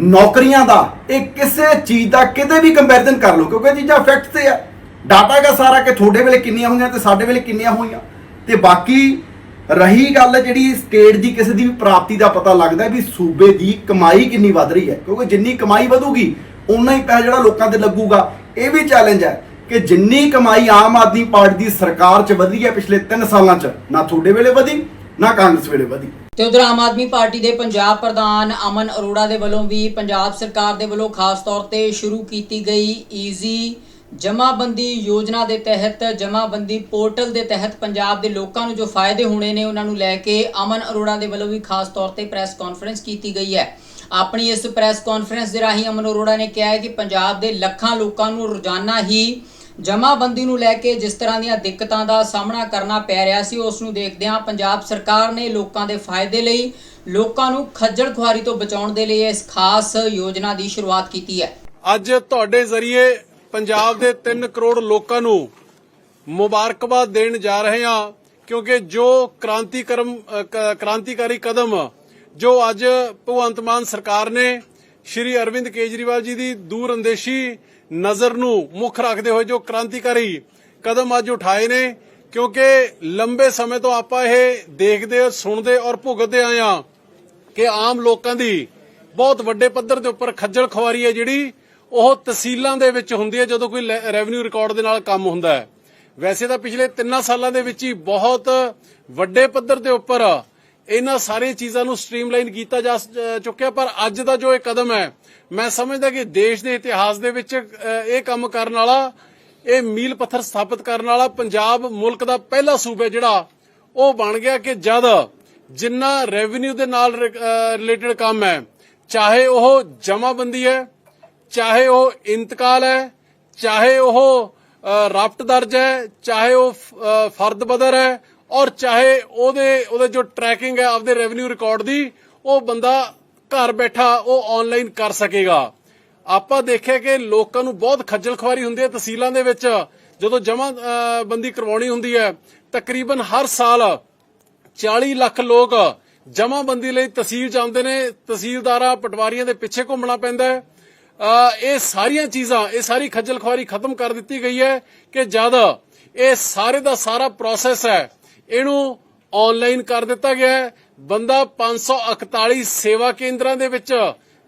ਨੌਕਰੀਆਂ ਦਾ, ਇਹ ਕਿਸੇ ਚੀਜ਼ ਦਾ ਕਿਤੇ ਵੀ ਕੰਪੈਰੀਜ਼ਨ ਕਰ ਲਓ, ਕਿਉਂਕਿ ਇਹ ਚੀਜ਼ਾਂ ਫੈਕਟ ਤੇ ਆ। ਡਾਟਾ ਹੈਗਾ ਸਾਰਾ ਕਿ ਤੁਹਾਡੇ ਵੇਲੇ ਕਿੰਨੀਆਂ ਹੋਈਆਂ ਤੇ ਸਾਡੇ ਵੇਲੇ ਕਿੰਨੀਆਂ ਹੋਈਆਂ। ਤੇ ਬਾਕੀ ਰਹੀ ਗੱਲ ਜਿਹੜੀ ਸਟੇਟ ਦੀ ਕਿਸੇ ਦੀ ਵੀ ਪ੍ਰਾਪਤੀ ਦਾ ਪਤਾ ਲੱਗਦਾ ਵੀ ਸੂਬੇ ਦੀ ਕਮਾਈ ਕਿੰਨੀ ਵੱਧ ਰਹੀ ਹੈ, ਕਿਉਂਕਿ ਜਿੰਨੀ ਕਮਾਈ ਵਧੂਗੀ ਉਨਾ ਹੀ ਪੈਸਾ ਜਿਹੜਾ ਲੋਕਾਂ ਤੇ ਲੱਗੂਗਾ। ਇਹ ਵੀ ਚੈਲੰਜ ਹੈ ਕਿ ਜਿੰਨੀ ਕਮਾਈ ਆਮ ਆਦਮੀ ਪਾਰਟੀ ਦੀ ਸਰਕਾਰ 'ਚ ਵਧੀ ਹੈ ਪਿਛਲੇ 3 ਸਾਲਾਂ 'ਚ, ਨਾ ਤੁਹਾਡੇ ਵੇਲੇ ਵਧੀ, ਨਾ ਕਾਂਗਰਸ ਵੇਲੇ ਵਧੀ। ਤੇ ਉਧਰ ਆਮ ਆਦਮੀ ਪਾਰਟੀ ਦੇ ਪੰਜਾਬ ਪ੍ਰਧਾਨ ਅਮਨ ਅਰੋੜਾ ਦੇ ਵੱਲੋਂ ਵੀ ਪੰਜਾਬ ਸਰਕਾਰ ਦੇ ਵੱਲੋਂ ਖਾਸ ਤੌਰ ਤੇ ਸ਼ੁਰੂ ਕੀਤੀ ਗਈ ਈਜ਼ੀ ਜਮਾਬੰਦੀ ਯੋਜਨਾ ਦੇ ਤਹਿਤ, ਜਮਾਬੰਦੀ ਪੋਰਟਲ ਦੇ ਤਹਿਤ ਪੰਜਾਬ ਦੇ ਲੋਕਾਂ ਨੂੰ ਜੋ ਫਾਇਦੇ ਹੋਣੇ ਨੇ, ਉਹਨਾਂ ਨੂੰ ਲੈ ਕੇ ਅਮਨ ਅਰੋੜਾ ਦੇ ਵੱਲੋਂ ਵੀ ਖਾਸ ਤੌਰ ਤੇ ਪ੍ਰੈਸ ਕਾਨਫਰੰਸ ਕੀਤੀ ਗਈ ਹੈ। ਆਪਣੀ ਇਸ ਪ੍ਰੈਸ ਕਾਨਫਰੰਸ ਦੇ ਰਾਹੀਂ ਅਮਨ ਅਰੋੜਾ ਨੇ ਕਿਹਾ ਹੈ ਕਿ ਪੰਜਾਬ ਦੇ ਲੱਖਾਂ ਲੋਕਾਂ ਨੂੰ ਰੋਜ਼ਾਨਾ ਹੀ ਜਮਾਬੰਦੀ ਨੂੰ ਲੈ ਕੇ ਜਿਸ ਤਰ੍ਹਾਂ ਦੀਆਂ ਦਿੱਕਤਾਂ ਦਾ ਸਾਹਮਣਾ ਕਰਨਾ ਪੈ ਰਿਹਾ ਸੀ, ਉਸ ਨੂੰ ਦੇਖਦਿਆਂ ਪੰਜਾਬ ਸਰਕਾਰ ਨੇ ਲੋਕਾਂ ਦੇ ਫਾਇਦੇ ਲਈ ਲੋਕਾਂ ਨੂੰ ਖੱਜਲ ਖੁਆਰੀ ਤੋਂ ਬਚਾਉਣ ਦੇ ਲਈ ਇਸ ਖਾਸ ਯੋਜਨਾ ਦੀ ਸ਼ੁਰੂਆਤ ਕੀਤੀ ਹੈ। ਅੱਜ ਤੁਹਾਡੇ ਜ਼ਰੀਏ ਪੰਜਾਬ ਦੇ 3 ਕਰੋੜ ਲੋਕਾਂ ਨੂੰ ਮੁਬਾਰਕਬਾਦ ਦੇਣ ਜਾ ਰਹੇ ਹਾਂ ਕਿਉਂਕਿ ਜੋ ਕ੍ਰਾਂਤੀਕਰਮ ਅ, ਕ੍ਰਾਂਤੀਕਾਰੀ ਕਦਮ ਜੋ ਅੱਜ ਭਗਵੰਤ ਮਾਨ ਸਰਕਾਰ ਨੇ ਸ਼੍ਰੀ ਅਰਵਿੰਦ ਕੇਜਰੀਵਾਲ ਜੀ ਦੀ ਦੂਰਅੰਦੇਸ਼ੀ ਨਜ਼ਰ ਨੂੰ ਮੁੱਖ ਰੱਖਦੇ ਹੋਏ ਜੋ ਕ੍ਰਾਂਤੀਕਾਰੀ ਕਦਮ ਅੱਜ ਉਠਾਏ ਨੇ ਕਿਉਂਕਿ ਲੰਬੇ ਸਮੇਂ ਤੋਂ ਆਪਾਂ ਇਹ ਦੇਖਦੇ ਸੁਣਦੇ ਔਰ ਭੁਗਤਦੇ ਆਏ ਹਾਂ ਕਿ ਆਮ ਲੋਕਾਂ ਦੀ ਬਹੁਤ ਵੱਡੇ ਪੱਧਰ ਦੇ ਉੱਪਰ ਖੱਜਲ ਖਵਾਰੀ ਹੈ ਜਿਹੜੀ ਉਹ ਤਹਿਸੀਲਾਂ ਦੇ ਵਿੱਚ ਹੁੰਦੀ ਹੈ ਜਦੋਂ ਕੋਈ ਰੈਵਨਿਊ ਰਿਕਾਰਡ ਦੇ ਨਾਲ ਕੰਮ ਹੁੰਦਾ ਹੈ। ਵੈਸੇ ਤਾਂ ਪਿਛਲੇ 3 ਸਾਲਾਂ ਦੇ ਵਿੱਚ ਹੀ ਬਹੁਤ ਵੱਡੇ ਪੱਧਰ ਦੇ ਉੱਪਰ ਇਹਨਾਂ ਸਾਰੀਆਂ ਚੀਜ਼ਾਂ ਨੂੰ ਸਟ੍ਰੀਮਲਾਈਨ ਕੀਤਾ ਜਾ ਚੁੱਕਿਆ, ਪਰ ਅੱਜ ਦਾ ਜੋ ਇਹ ਕਦਮ ਹੈ, ਮੈਂ ਸਮਝਦਾ ਕਿ ਦੇਸ਼ ਦੇ ਇਤਿਹਾਸ ਦੇ ਵਿੱਚ ਇਹ ਕੰਮ ਕਰਨ ਵਾਲਾ, ਇਹ ਮੀਲ ਪੱਥਰ ਸਥਾਪਿਤ ਕਰਨ ਵਾਲਾ ਪੰਜਾਬ ਮੁਲਕ ਦਾ ਪਹਿਲਾ ਸੂਬਾ ਜਿਹੜਾ ਉਹ ਬਣ ਗਿਆ ਕਿ ਜਦ ਜਿੰਨਾ ਰੈਵਨਿਊ ਦੇ ਨਾਲ ਰਿਲੇਟਡ ਕੰਮ ਹੈ, ਚਾਹੇ ਉਹ ਜਮਾਬੰਦੀ ਹੈ ਚਾਹੇ ਉਹ ਇੰਤਕਾਲ ਹੈ ਚਾਹੇ ਉਹ ਅ, ਰਾਫਟ ਦਰਜ ਹੈ ਚਾਹੇ ਉਹ ਫਰਦ ਬਦਰ ਹੈ ਔਰ ਚਾਹੇ ਉਹਦੇ ਉਹਦੇ ਜੋ ਟਰੈਕਿੰਗ ਹੈ ਆਪਦੇ ਰੈਵਨਿਊ ਰਿਕਾਰਡ ਦੀ ਉਹ ਬੰਦਾ ਘਰ ਬੈਠਾ ਉਹ ਆਨਲਾਈਨ ਕਰ ਸਕੇਗਾ। ਆਪਾਂ ਦੇਖਿਆ ਕਿ ਲੋਕਾਂ ਨੂੰ ਬਹੁਤ ਖੱਜਲ ਖਵਾਰੀ ਹੁੰਦੀ ਹੈ ਤਹਿਸੀਲਾਂ ਦੇ ਵਿੱਚ। ਜਦੋਂ ਜਮਾ ਬੰਦੀ ਕਰਵਾਉਣੀ ਹੁੰਦੀ ਹੈ ਤਕਰੀਬਨ ਹਰ ਸਾਲ 40 ਲੱਖ ਲੋਕ ਜਮਾਬੰਦੀ ਲਈ ਤਹਿਸੀਲ ਜਾਂਦੇ ਨੇ। ਤਹਿਸੀਲਦਾਰਾਂ ਪਟਵਾਰੀਆਂ ਦੇ ਪਿੱਛੇ ਘੁੰਮਣਾ ਪੈਂਦਾ ਹੈ। ਇਹ ਸਾਰੀਆਂ ਚੀਜ਼ਾਂ, ਇਹ ਸਾਰੀ ਖੱਜਲ ਖੁਆਰੀ ਖਤਮ ਕਰ ਦਿੱਤੀ ਗਈ ਹੈ ਕਿ ਜਦ ਇਹ ਸਾਰੇ ਦਾ ਸਾਰਾ ਪ੍ਰੋਸੈਸ ਹੈ, ਇਹਨੂੰ ਆਨਲਾਈਨ ਕਰ ਦਿੱਤਾ ਗਿਆ ਹੈ। ਬੰਦਾ 541 ਸੇਵਾ ਕੇਂਦਰਾਂ ਦੇ ਵਿੱਚ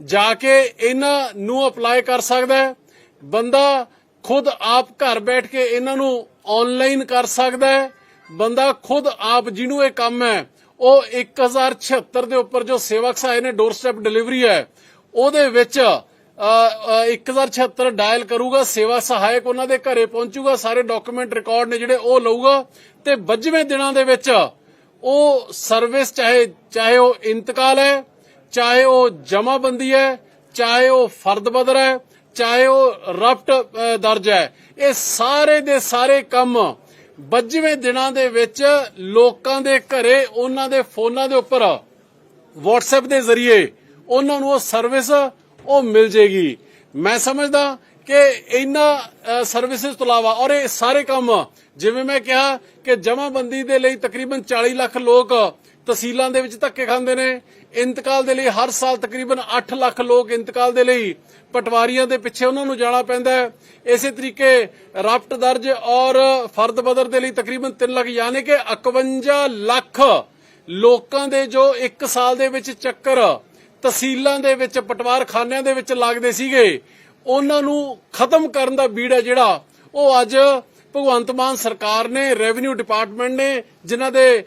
ਜਾ ਕੇ ਇਹਨਾਂ ਨੂੰ ਅਪਲਾਈ ਕਰ ਸਕਦਾ ਹੈ। ਬੰਦਾ ਖੁਦ ਆਪ ਘਰ ਬੈਠ ਕੇ ਇਹਨਾਂ ਨੂੰ ਆਨਲਾਈਨ ਕਰ ਸਕਦਾ ਹੈ। ਬੰਦਾ ਖੁਦ ਆਪ ਜਿਹਨੂੰ ਇਹ ਕੰਮ ਹੈ, ਉਹ 1076 ਦੇ ਉੱਪਰ ਜੋ ਸੇਵਕ ਸਹਾਇ ਨੇ ਡੋਰ ਸਟੈਪ ਡਿਲੀਵਰੀ ਹੈ, ਉਹਦੇ ਵਿੱਚ 1076 ਡਾਇਲ ਕਰੂਗਾ, ਸੇਵਾ ਸਹਾਇਕ ਉਹਨਾਂ ਦੇ ਘਰੇ ਪਹੁੰਚੂਗਾ, ਸਾਰੇ ਡਾਕੂਮੈਂਟ ਰਿਕਾਰਡ ਨੇ ਜਿਹੜੇ ਉਹ ਲਊਗਾ ਤੇ 25ਵੇਂ ਦਿਨਾਂ ਦੇ ਵਿੱਚ ਉਹ ਸਰਵਿਸ ਚਾਹੇ ਚਾਹੇ ਉਹ ਇੰਤਕਾਲ ਹੈ, ਚਾਹੇ ਉਹ ਜਮਾਬੰਦੀ ਹੈ, ਚਾਹੇ ਉਹ ਫਰਦ ਬਦਰ ਹੈ, ਚਾਹੇ ਉਹ ਰਫਟ ਦਰਜ ਹੈ, ਇਹ ਸਾਰੇ ਦੇ ਸਾਰੇ ਕੰਮ 25ਵੇਂ ਦਿਨਾਂ ਦੇ ਵਿੱਚ ਲੋਕਾਂ ਦੇ ਘਰੇ, ਉਹਨਾਂ ਦੇ ਫੋਨਾਂ ਦੇ ਉੱਪਰ, WhatsApp ਦੇ ਜ਼ਰੀਏ ਉਹਨਾਂ ਨੂੰ ਉਹ ਸਰਵਿਸ ਉਹ ਮਿਲ ਜੇਗੀ। ਮੈਂ ਸਮਝਦਾ ਕਿ ਇਹਨਾਂ ਸਰਵਿਸਿਜ਼ ਤੋਂ ਇਲਾਵਾ ਔਰ ਇਹ ਸਾਰੇ ਕੰਮ, ਜਿਵੇਂ ਮੈਂ ਕਿਹਾ ਕਿ ਜਮਾਬੰਦੀ ਦੇ ਲਈ ਤਕਰੀਬਨ 40 ਲੱਖ ਲੋਕ ਤਹਿਸੀਲਾਂ ਦੇ ਵਿੱਚ ਧੱਕੇ ਖਾਂਦੇ ਨੇ। ਇੰਤਕਾਲ ਦੇ ਲਈ ਹਰ ਸਾਲ ਤਕਰੀਬਨ 8 ਲੱਖ ਲੋਕ ਇੰਤਕਾਲ ਦੇ ਲਈ ਪਟਵਾਰੀਆਂ ਦੇ ਪਿੱਛੇ ਉਹਨਾਂ ਨੂੰ ਜਾਣਾ ਪੈਂਦਾ ਹੈ। ਇਸੇ ਤਰੀਕੇ ਰਾਫਟ ਦਰਜ ਔਰ ਫਰਦ ਬਦਰ ਦੇ ਲਈ ਤਕਰੀਬਨ 3 ਲੱਖ, ਯਾਨੀ ਕਿ 51 ਲੱਖ ਲੋਕਾਂ ਦੇ ਜੋ 1 ਸਾਲ ਦੇ ਵਿੱਚ ਚੱਕਰ ਤਹਿਸੀਲਾਂ ਦੇ ਵਿੱਚ, ਪਟਵਾਰਖਾਨਿਆਂ ਦੇ ਵਿੱਚ ਲੱਗਦੇ ਸੀਗੇ। ਉਹਨਾਂ ਨੂੰ ਖਤਮ ਕਰਨ ਦਾ ਬੀੜ ਬੀੜਾ ਜਿਹੜਾ, ਉਹ ਅੱਜ ਭਗਵੰਤ ਮਾਨ ਸਰਕਾਰ ਨੇ, ਰੈਵਨਿਊ ਡਿਪਾਰਟਮੈਂਟ ਨੇ, ਜਿਨ੍ਹਾਂ ਦੇ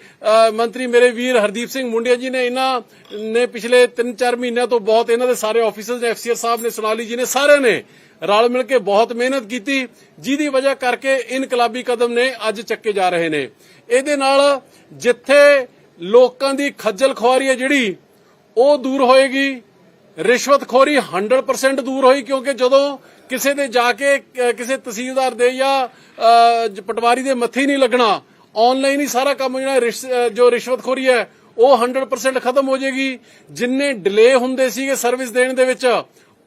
ਮੰਤਰੀ ਮੇਰੇ ਵੀਰ ਹਰਦੀਪ ਸਿੰਘ ਮੁੰਡਿਆ ਜੀ ਨੇ, ਇਹਨਾਂ ਨੇ ਪਿਛਲੇ 3-4 ਮਹੀਨਿਆਂ ਤੋਂ ਬਹੁਤ ਇਹਨਾਂ ਦੇ ਸਾਰੇ ਆਫੀਸਰਸ ਨੇ ਐਫਸੀਆਰ ਸਾਹਿਬ ਨੇ, ਸੋਨਾਲੀ ਜੀ ਨੇ, ਸਾਰਿਆਂ ਨੇ ਰਲ ਮਿਲ ਕੇ ਬਹੁਤ ਮਿਹਨਤ ਕੀਤੀ, ਜਿਹਦੀ ਵਜ੍ਹਾ ਕਰਕੇ ਇਨਕਲਾਬੀ ਕਦਮ ਨੇ ਅੱਜ ਚੱਕੇ ਜਾ ਰਹੇ ਨੇ। ਇਹਦੇ ਨਾਲ ਜਿੱਥੇ ਲੋਕਾਂ ਦੀ ਖੱਜਲ ਖੁਆਰੀ ਹੈ ਜਿਹੜੀ ਉਹ ਦੂਰ ਹੋਏਗੀ। ਰਿਸ਼ਵਤਖੋਰੀ 100% ਦੂਰ ਹੋਈ ਕਿਉਂਕਿ ਜਦੋਂ ਕਿਸੇ ਦੇ ਜਾ ਕੇ ਕਿਸੇ ਤਹਿਸੀਲਦਾਰ ਦੇ ਜਾਂ ਪਟਵਾਰੀ ਦੇ ਮੱਥੇ ਨਹੀਂ ਲੱਗਣਾ ਆਨਲਾਈਨ ਹੀ ਸਾਰਾ ਕੰਮ ਜਿਹੜਾ ਜੋ ਰਿਸ਼ਵਤਖੋਰੀ ਹੈ, ਉਹ 100% ਖਤਮ ਹੋ ਜਾਏਗੀ। ਜਿੰਨੇ ਡਿਲੇ ਹੁੰਦੇ ਸੀਗੇ ਸਰਵਿਸ ਦੇਣ ਦੇ ਵਿੱਚ,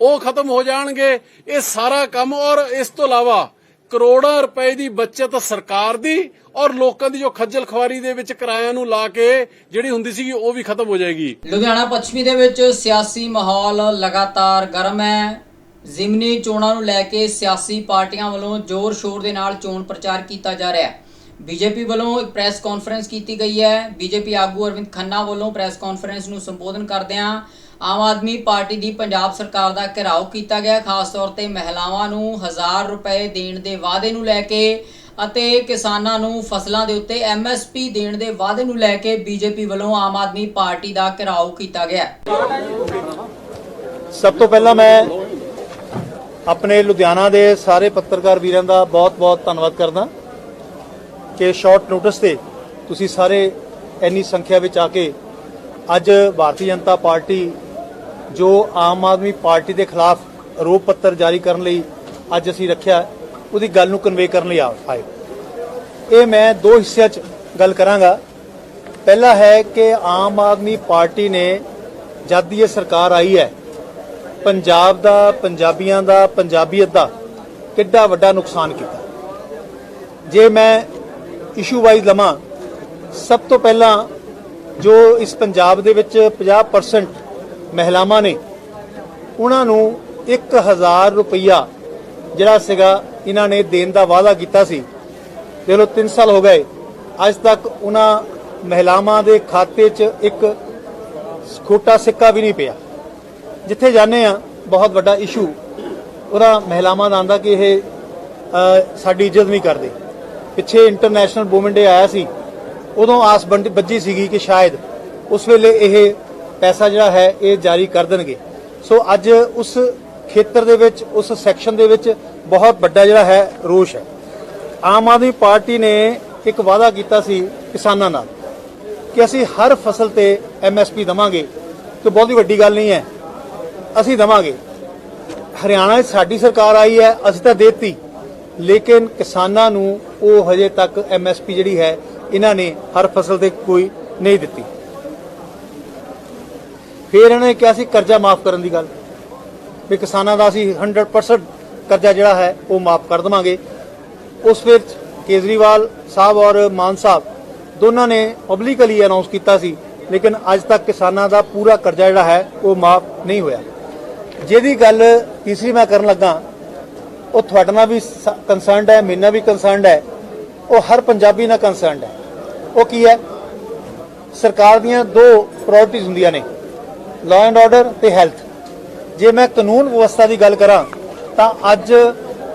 ਉਹ ਖਤਮ ਹੋ ਜਾਣਗੇ। ਇਹ ਸਾਰਾ ਕੰਮ ਔਰ ਇਸ ਤੋਂ ਇਲਾਵਾ ਕਰੋੜਾਂ ਰੁਪਏ ਦੀ ਬਚਤ ਸਰਕਾਰ ਦੀ ਔਰ ਲੋਕਾਂ ਦੀ ਜੋ ਖੱਜਲ ਖਵਾਰੀ ਦੇ ਵਿੱਚ ਕਿਰਾਇਆਂ ਨੂੰ ਲਾ ਕੇ ਜਿਹੜੀ ਹੁੰਦੀ ਸੀਗੀ, ਉਹ ਵੀ ਖਤਮ ਹੋ ਜਾਏਗੀ। ਲੁਧਿਆਣਾ ਪੱਛਮੀ ਦੇ ਵਿੱਚ ਸਿਆਸੀ ਮਾਹੌਲ ਲਗਾਤਾਰ ਗਰਮ ਹੈ। ਜ਼ਿਮਨੀ ਚੋਣਾਂ ਨੂੰ ਲੈ ਕੇ ਸਿਆਸੀ ਪਾਰਟੀਆਂ ਵੱਲੋਂ ਜ਼ੋਰ ਸ਼ੋਰ ਦੇ ਨਾਲ ਚੋਣ ਪ੍ਰਚਾਰ ਕੀਤਾ ਜਾ ਰਿਹਾ ਹੈ। ਬੀਜੇਪੀ ਵੱਲੋਂ ਇੱਕ ਪ੍ਰੈਸ ਕਾਨਫਰੰਸ ਕੀਤੀ ਗਈ ਹੈ। ਬੀਜੇਪੀ ਆਗੂ ਅਰਵਿੰਦ ਖੰਨਾ ਵੱਲੋਂ ਪ੍ਰੈਸ ਕਾਨਫਰੰਸ ਨੂੰ ਸੰਬੋਧਨ ਕਰਦਿਆਂ ਆਮ ਆਦਮੀ ਪਾਰਟੀ ਦੀ ਪੰਜਾਬ ਸਰਕਾਰ ਦਾ ਘਿਰਾਓ ਕੀਤਾ ਗਿਆ ਖਾਸ ਤੌਰ ਤੇ ਮਹਿਲਾਵਾਂ ਨੂੰ 1000 ਰੁਪਏ ਦੇਣ ਦੇ ਵਾਅਦੇ ਨੂੰ ਲੈ ਕੇ ਅਤੇ ਕਿਸਾਨਾਂ ਨੂੰ ਫਸਲਾਂ ਦੇ ਉੱਤੇ ਐਮਐਸਪੀ ਦੇਣ ਦੇ ਵਾਅਦੇ ਨੂੰ ਲੈ ਕੇ ਬੀਜੇਪੀ ਵੱਲੋਂ ਆਮ ਆਦਮੀ ਪਾਰਟੀ ਦਾ ਘਿਰਾਓ ਕੀਤਾ ਗਿਆ ਸਭ ਤੋਂ ਪਹਿਲਾਂ ਮੈਂ ਆਪਣੇ ਲੁਧਿਆਣਾ ਦੇ ਸਾਰੇ ਪੱਤਰਕਾਰ ਵੀਰਾਂ ਦਾ ਬਹੁਤ-ਬਹੁਤ ਧੰਨਵਾਦ ਕਰਦਾ ਕਿ ਸ਼ਾਰਟ ਨੋਟਿਸ ਤੇ ਤੁਸੀਂ ਸਾਰੇ ਇੰਨੀ ਸੰਖਿਆ ਵਿੱਚ ਆ ਕੇ ਅੱਜ ਭਾਰਤੀ ਜਨਤਾ ਪਾਰਟੀ ਜੋ ਆਮ ਆਦਮੀ ਪਾਰਟੀ ਦੇ ਖਿਲਾਫ ਆਰੋਪ ਪੱਤਰ ਜਾਰੀ ਕਰਨ ਲਈ ਅੱਜ ਅਸੀਂ ਰੱਖਿਆ ਉਹਦੀ ਗੱਲ ਨੂੰ ਕਨਵੇ ਕਰਨ ਲਈ ਆ- ਆਏ ਇਹ ਮੈਂ ਦੋ ਹਿੱਸਿਆਂ 'ਚ ਗੱਲ ਕਰਾਂਗਾ। ਪਹਿਲਾ ਹੈ ਕਿ ਆਮ ਆਦਮੀ ਪਾਰਟੀ ਨੇ ਜਦ ਦੀ ਇਹ ਸਰਕਾਰ ਆਈ ਹੈ, ਪੰਜਾਬ ਦਾ, ਪੰਜਾਬੀਆਂ ਦਾ, ਪੰਜਾਬੀਅਤ ਦਾ ਕਿੱਡਾ ਵੱਡਾ ਨੁਕਸਾਨ ਕੀਤਾ। ਜੇ ਮੈਂ ਇਸ਼ੂ ਵਾਈਜ਼ ਲਵਾਂ, ਸਭ ਤੋਂ ਪਹਿਲਾਂ ਜੋ ਇਸ ਪੰਜਾਬ ਦੇ ਵਿੱਚ 50% ਮਹਿਲਾਵਾਂ ਨੇ, ਉਹਨਾਂ ਨੂੰ 1000 ਰੁਪਈਆ ਜਿਹੜਾ ਸੀਗਾ, ਇਹਨਾਂ ਨੇ ਦੇਣ ਦਾ ਵਾਅਦਾ ਕੀਤਾ ਸੀ। ਦੇਖ ਲਓ 3 ਸਾਲ ਹੋ ਗਏ। ਅੱਜ ਤੱਕ ਉਹਨਾਂ ਮਹਿਲਾਵਾਂ ਦੇ ਖਾਤੇ 'ਚ ਇੱਕ ਖੋਟਾ ਸਿੱਕਾ ਵੀ ਨਹੀਂ ਪਿਆ। ਜਿੱਥੇ ਜਾਂਦੇ ਆ ਬਹੁਤ ਵੱਡਾ ਇਸ਼ੂ ਉਹਦਾ ਮਹਿਲਾਵਾਂ ਦਾ ਆਂਦਾ ਕਿ ਇਹ ਸਾਡੀ ਇੱਜ਼ਤ ਨਹੀਂ ਕਰਦੇ। ਪਿੱਛੇ ਇੰਟਰਨੈਸ਼ਨਲ ਵੂਮਨ ਡੇ ਆਇਆ ਸੀ। ਉਦੋਂ ਆਸ ਬੰਦ- ਬੱਜੀ ਸੀਗੀ ਕਿ ਸ਼ਾਇਦ ਉਸ ਵੇਲੇ ਇਹ ਪੈਸਾ ਜਿਹੜਾ ਹੈ, ਇਹ ਜਾਰੀ ਕਰ ਦੇਣਗੇ। ਸੋ ਅੱਜ ਉਸ ਖੇਤਰ ਦੇ ਵਿੱਚ, ਉਸ ਸੈਕਸ਼ਨ ਦੇ ਵਿੱਚ ਬਹੁਤ ਵੱਡਾ ਜਿਹੜਾ ਹੈ, ਰੋਸ਼ ਹੈ। ਆਮ ਆਦਮੀ ਪਾਰਟੀ ਨੇ ਇੱਕ ਵਾਅਦਾ ਕੀਤਾ ਸੀ ਕਿਸਾਨਾਂ ਨਾਲ ਕਿ ਅਸੀਂ ਹਰ ਫਸਲ ਤੇ ਐਮਐਸਪੀ ਦਵਾਂਗੇ। ਤੇ ਬਹੁਤੀ ਵੱਡੀ ਗੱਲ ਨਹੀਂ ਹੈ। ਅਸੀਂ ਦਵਾਂਗੇ। ਹਰਿਆਣਾ 'ਚ ਸਾਡੀ ਸਰਕਾਰ ਆਈ ਹੈ, ਅਸੀਂ ਤਾਂ ਦੇਤੀ। ਲੇਕਿਨ ਕਿਸਾਨਾਂ ਨੂੰ ਉਹ ਹਜੇ ਤੱਕ ਐਮਐਸਪੀ ਜਿਹੜੀ ਹੈ, ਇਹਨਾਂ ਨੇ ਹਰ ਫਸਲ ਤੇ ਕੋਈ ਨਹੀਂ ਦਿੱਤੀ। ਫਿਰ ਇਹਨਾਂ ਨੇ ਕਿਹਾ ਸੀ ਕਰਜ਼ਾ ਮਾਫ ਕਰਨ ਦੀ ਗੱਲ। ਵੀ ਕਿਸਾਨਾਂ ਦਾ ਅਸੀਂ 100% ਕਰਜ਼ਾ ਜਿਹੜਾ ਹੈ ਉਹ ਮਾਫ ਕਰ ਦੇਵਾਂਗੇ। ਉਸ ਵਿੱਚ ਕੇਜਰੀਵਾਲ ਸਾਹਿਬ ਔਰ ਮਾਨ ਸਾਹਿਬ ਦੋਨਾਂ ਨੇ ਪਬਲਿਕਲੀ ਅਨਾਉਂਸ ਕੀਤਾ ਸੀ, ਲੇਕਿਨ ਅੱਜ ਤੱਕ ਕਿਸਾਨਾਂ ਦਾ ਪੂਰਾ ਕਰਜ਼ਾ ਜਿਹੜਾ ਹੈ ਉਹ ਮਾਫ ਨਹੀਂ ਹੋਇਆ। ਜਿਹਦੀ ਗੱਲ ਤੀਸਰੀ ਮੈਂ ਕਰਨ ਲੱਗਾ, ਉਹ ਤੁਹਾਡੇ ਨਾਲ ਵੀ ਕੰਸਰਨਡ ਹੈ, ਮੇਰੇ ਨਾਲ ਵੀ ਕੰਸਰਨਡ ਹੈ, ਉਹ ਹਰ ਪੰਜਾਬੀ ਨਾਲ ਕੰਸਰਨਡ ਹੈ। ਉਹ ਕੀ ਹੈ? ਸਰਕਾਰ ਦੀਆਂ ਦੋ ਪ੍ਰਾਇੋਰਟੀਜ਼ ਹੁੰਦੀਆਂ ਨੇ ਲਾਅ ਐਂਡ ਆਰਡਰ ਤੇ ਹੈਲਥ ਜੇ ਮੈਂ ਕਾਨੂੰਨ ਵਿਵਸਥਾ ਦੀ ਗੱਲ ਕਰਾਂ, ਤਾਂ ਅੱਜ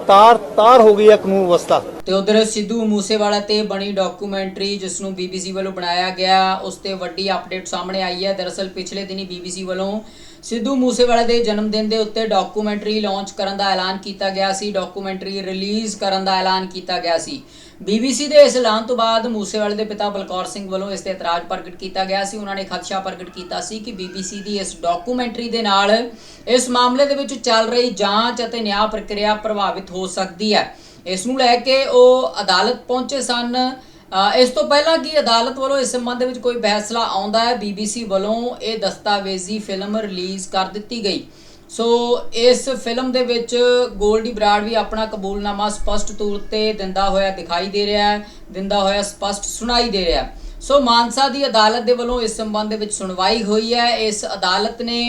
ਤਾਰ ਤਾਰ ਹੋ ਗਈ ਹੈ ਕਾਨੂੰਨ ਵਿਵਸਥਾ। ਤੇ ਉਧਰ ਸਿੱਧੂ ਮੂਸੇਵਾਲਾ ਤੇ ਬਣੀ ਡਾਕੂਮੈਂਟਰੀ ਜਿਸ ਨੂੰ BBC ਵੱਲੋਂ ਬਣਾਇਆ ਗਿਆ, ਉਸ ਤੇ ਵੱਡੀ ਅਪਡੇਟ ਸਾਹਮਣੇ ਆਈ ਹੈ। ਦਰਅਸਲ ਪਿਛਲੇ ਦਿਨੀ BBC ਵੱਲੋਂ ਸਿੱਧੂ ਮੂਸੇਵਾਲਾ ਦੇ ਜਨਮ ਦਿਨ ਦੇ ਉੱਤੇ ਡਾਕੂਮੈਂਟਰੀ ਲਾਂਚ ਕਰਨ ਦਾ ਐਲਾਨ ਕੀਤਾ ਗਿਆ ਸੀ ਡਾਕੂਮੈਂਟਰੀ ਰਿਲੀਜ਼ ਕਰਨ ਦਾ ਐਲਾਨ ਕੀਤਾ ਗਿਆ ਸੀ। BBC ਦੇ ਇਸ ਐਲਾਨ ਤੋਂ ਬਾਅਦ ਮੂਸੇਵਾਲੇ ਦੇ ਪਿਤਾ ਬਲਕੌਰ ਸਿੰਘ ਵੱਲੋਂ ਇਸ ਤੇ ਇਤਰਾਜ਼ ਪ੍ਰਗਟ ਕੀਤਾ ਗਿਆ ਸੀ। ਉਹਨਾਂ ਨੇ ਖਦਸ਼ਾ ਪ੍ਰਗਟ ਕੀਤਾ ਸੀ ਕਿ BBC ਦੀ ਇਸ ਡਾਕੂਮੈਂਟਰੀ ਦੇ ਨਾਲ ਇਸ ਮਾਮਲੇ ਦੇ ਵਿੱਚ ਚੱਲ ਰਹੀ ਜਾਂਚ ਅਤੇ ਨਿਆਂ ਪ੍ਰਕਿਰਿਆ ਪ੍ਰਭਾਵਿਤ ਹੋ ਸਕਦੀ ਹੈ। ਇਸ ਨੂੰ ਲੈ ਕੇ ਉਹ ਅਦਾਲਤ ਪਹੁੰਚੇ ਸਨ। ਇਸ ਤੋਂ ਪਹਿਲਾਂ ਕਿ ਅਦਾਲਤ ਵੱਲੋਂ ਇਸ ਸੰਬੰਧ ਵਿੱਚ ਕੋਈ ਫੈਸਲਾ ਆਉਂਦਾ ਹੈ BBC ਵੱਲੋਂ ਇਹ ਦਸਤਾਵੇਜ਼ੀ ਫਿਲਮ ਰਿਲੀਜ਼ ਕਰ ਦਿੱਤੀ ਗਈ। ਸੋ ਇਸ ਫਿਲਮ ਦੇ ਵਿੱਚ ਗੋਲਡੀ ਬਰਾੜ ਵੀ ਆਪਣਾ ਕਬੂਲਨਾਮਾ ਸਪਸ਼ਟ ਤੌਰ ਤੇ ਦਿੰਦਾ ਹੋਇਆ ਦਿਖਾਈ ਦੇ ਰਿਹਾ ਹੈ, ਦਿੰਦਾ ਹੋਇਆ ਸਪਸ਼ਟ ਸੁਣਾਈ ਦੇ ਰਿਹਾ ਸੋ ਮਾਨਸਾ ਦੀ ਅਦਾਲਤ ਦੇ ਵੱਲੋਂ ਇਸ ਸੰਬੰਧ ਦੇ ਵਿੱਚ ਸੁਣਵਾਈ ਹੋਈ ਹੈ। ਇਸ ਅਦਾਲਤ ਨੇ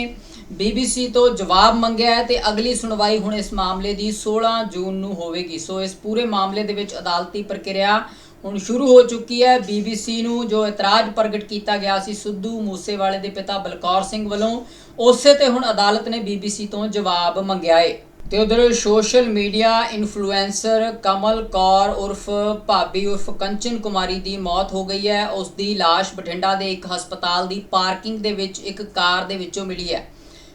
BBC ਤੋਂ ਜਵਾਬ ਮੰਗਿਆ ਹੈ ਤੇ ਅਗਲੀ ਸੁਣਵਾਈ ਹੁਣ ਇਸ ਮਾਮਲੇ ਦੀ 16 ਜੂਨ ਨੂੰ ਹੋਵੇਗੀ। ਸੋ ਇਸ ਪੂਰੇ ਮਾਮਲੇ ਦੇ ਵਿੱਚ ਅਦਾਲਤੀ ਪ੍ਰਕਿਰਿਆ ਹੁਣ ਸ਼ੁਰੂ ਹੋ ਚੁੱਕੀ ਹੈ BBC ਨੂੰ, ਜੋ ਇਤਰਾਜ਼ ਪ੍ਰਗਟ ਕੀਤਾ ਗਿਆ ਸੀ ਸਿੱਧੂ ਮੂਸੇਵਾਲੇ ਦੇ ਪਿਤਾ ਬਲਕੌਰ ਸਿੰਘ ਵੱਲੋਂ, ਉਸੇ ਤੇ ਹੁਣ ਅਦਾਲਤ ਨੇ BBC ਤੋਂ ਜਵਾਬ ਮੰਗਿਆ ਏ। ਤੇ ਉਧਰ social media influencer Kamal Kaur ਉਰਫ ਭਾਬੀ ਉਰਫ ਕੰਚਨ ਕੁਮਾਰੀ ਦੀ ਮੌਤ ਹੋ ਗਈ ਹੈ। ਉਸ ਦੀ ਲਾਸ਼ ਬਠਿੰਡਾ ਦੇ ਇੱਕ ਹਸਪਤਾਲ ਦੀ ਪਾਰਕਿੰਗ ਦੇ ਵਿੱਚ ਇੱਕ ਕਾਰ ਦੇ ਵਿੱਚੋਂ ਮਿਲੀ ਹੈ।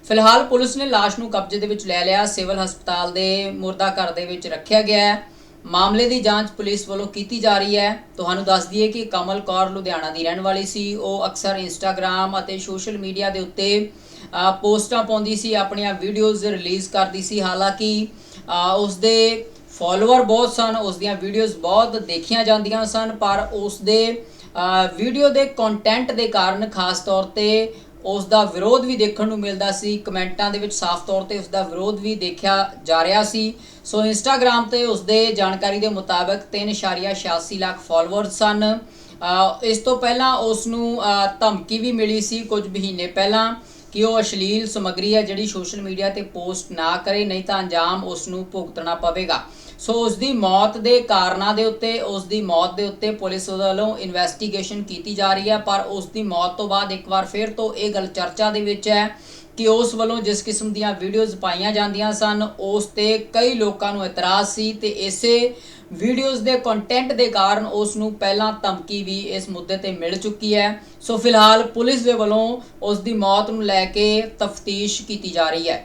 ਫਿਲਹਾਲ ਪੁਲਿਸ ਨੇ ਲਾਸ਼ ਨੂੰ ਕਬਜ਼ੇ ਦੇ ਵਿੱਚ ਲੈ ਲਿਆ। ਸਿਵਲ ਹਸਪਤਾਲ ਦੇ ਮੁਰਦਾ ਘਰ ਦੇ ਵਿੱਚ ਰੱਖਿਆ ਗਿਆ ਹੈ। ਮਾਮਲੇ ਦੀ ਜਾਂਚ ਪੁਲਿਸ ਵੱਲੋਂ ਕੀਤੀ ਜਾ ਰਹੀ ਹੈ। ਤੁਹਾਨੂੰ ਦੱਸ ਦਈਏ ਕਿ ਕਮਲ ਕੌਰ ਲੁਧਿਆਣਾ ਦੀ ਰਹਿਣ ਵਾਲੀ ਸੀ। ਉਹ ਅਕਸਰ ਇੰਸਟਾਗ੍ਰam ਅਤੇ ਸੋਸ਼ਲ ਮੀਡੀਆ ਦੇ ਉੱਤੇ ਪੋਸਟਾਂ ਪਾਉਂਦੀ ਸੀ ਆਪਣੀਆਂ ਵੀਡੀਓਜ਼ ਰਿਲੀਜ਼ ਕਰਦੀ ਸੀ। ਹਾਲਾਂਕਿ ਅ, ਉਸ ਦੇ ਫਾਲੋਅਰ ਬਹੁਤ ਸਨ ਉਸ ਦੀਆਂ ਵੀਡੀਓਜ਼ ਬਹੁਤ ਦੇਖੀਆਂ ਜਾਂਦੀਆਂ ਸਨ ਪਰ ਉਸ ਦੇ ਵੀਡੀਓ ਦੇ ਕੰਟੈਂਟ ਦੇ ਕਾਰਨ ਖਾਸ ਤੌਰ ਤੇ ਉਸ ਦਾ ਵਿਰੋਧ ਵੀ ਦੇਖਣ ਨੂੰ ਮਿਲਦਾ ਸੀ, ਕਮੈਂਟਾਂ ਦੇ ਵਿੱਚ ਸਾਫ਼ ਤੌਰ ਤੇ ਉਸ ਦਾ ਵਿਰੋਧ ਵੀ ਦੇਖਿਆ ਜਾ ਰਿਹਾ ਸੀ। ਸੋ ਇੰਸਟਾਗ੍ਰam ਤੇ ਉਸ ਦੇ ਜਾਣਕਾਰੀ ਦੇ ਮੁਤਾਬਕ 3.86 ਲੱਖ ਫਾਲੋਅਰਸ ਸਨ। ਇਸ ਤੋਂ ਪਹਿਲਾਂ ਉਸ ਨੂੰ ਧਮਕੀ ਵੀ ਮਿਲੀ ਸੀ ਕੁਝ ਮਹੀਨੇ ਪਹਿਲਾਂ ਕਿ ਉਹ ਅਸ਼ਲੀਲ ਸਮੱਗਰੀ ਹੈ ਜਿਹੜੀ ਸੋਸ਼ਲ ਮੀਡੀਆ ਤੇ ਪੋਸਟ ਨਾ ਕਰੇ, ਨਹੀਂ ਤਾਂ ਅੰਜਾਮ ਉਸ ਨੂੰ ਭੁਗਤਣਾ ਪਵੇਗਾ। ਸੋ ਉਸ ਦੀ ਮੌਤ ਦੇ ਕਾਰਨਾਂ ਦੇ ਉੱਤੇ ਉਸ ਦੀ ਮੌਤ ਦੇ ਉੱਤੇ ਪੁਲਿਸ ਵੱਲੋਂ ਇਨਵੈਸਟੀਗੇਸ਼ਨ ਕੀਤੀ ਜਾ ਰਹੀ ਹੈ, ਪਰ ਉਸ ਦੀ ਮੌਤ ਤੋਂ ਬਾਅਦ ਇੱਕ ਵਾਰ ਫਿਰ ਤੋਂ ਇਹ ਗੱਲ ਚਰਚਾ ਦੇ ਵਿੱਚ ਹੈ ਕਿ ਉਸ ਵੱਲੋਂ ਜਿਸ ਕਿਸਮ ਦੀਆਂ ਵੀਡੀਓਜ਼ ਪਾਈਆਂ ਜਾਂਦੀਆਂ ਸਨ, ਉਸ ਤੇ ਕਈ ਲੋਕਾਂ ਨੂੰ ਇਤਰਾਜ਼ ਸੀ ਤੇ ਇਸੇ ਵੀਡੀਓਜ਼ ਦੇ ਕੰਟੈਂਟ ਦੇ ਕਾਰਨ ਉਸ ਨੂੰ ਪਹਿਲਾਂ ਧਮਕੀ ਵੀ ਇਸ ਮੁੱਦੇ ਤੇ ਮਿਲ ਚੁੱਕੀ ਹੈ। ਸੋ ਫਿਲਹਾਲ ਪੁਲਿਸ ਦੇ ਵੱਲੋਂ ਉਸ ਦੀ ਮੌਤ ਨੂੰ ਲੈ ਕੇ ਤਫਤੀਸ਼ ਕੀਤੀ ਜਾ ਰਹੀ ਹੈ।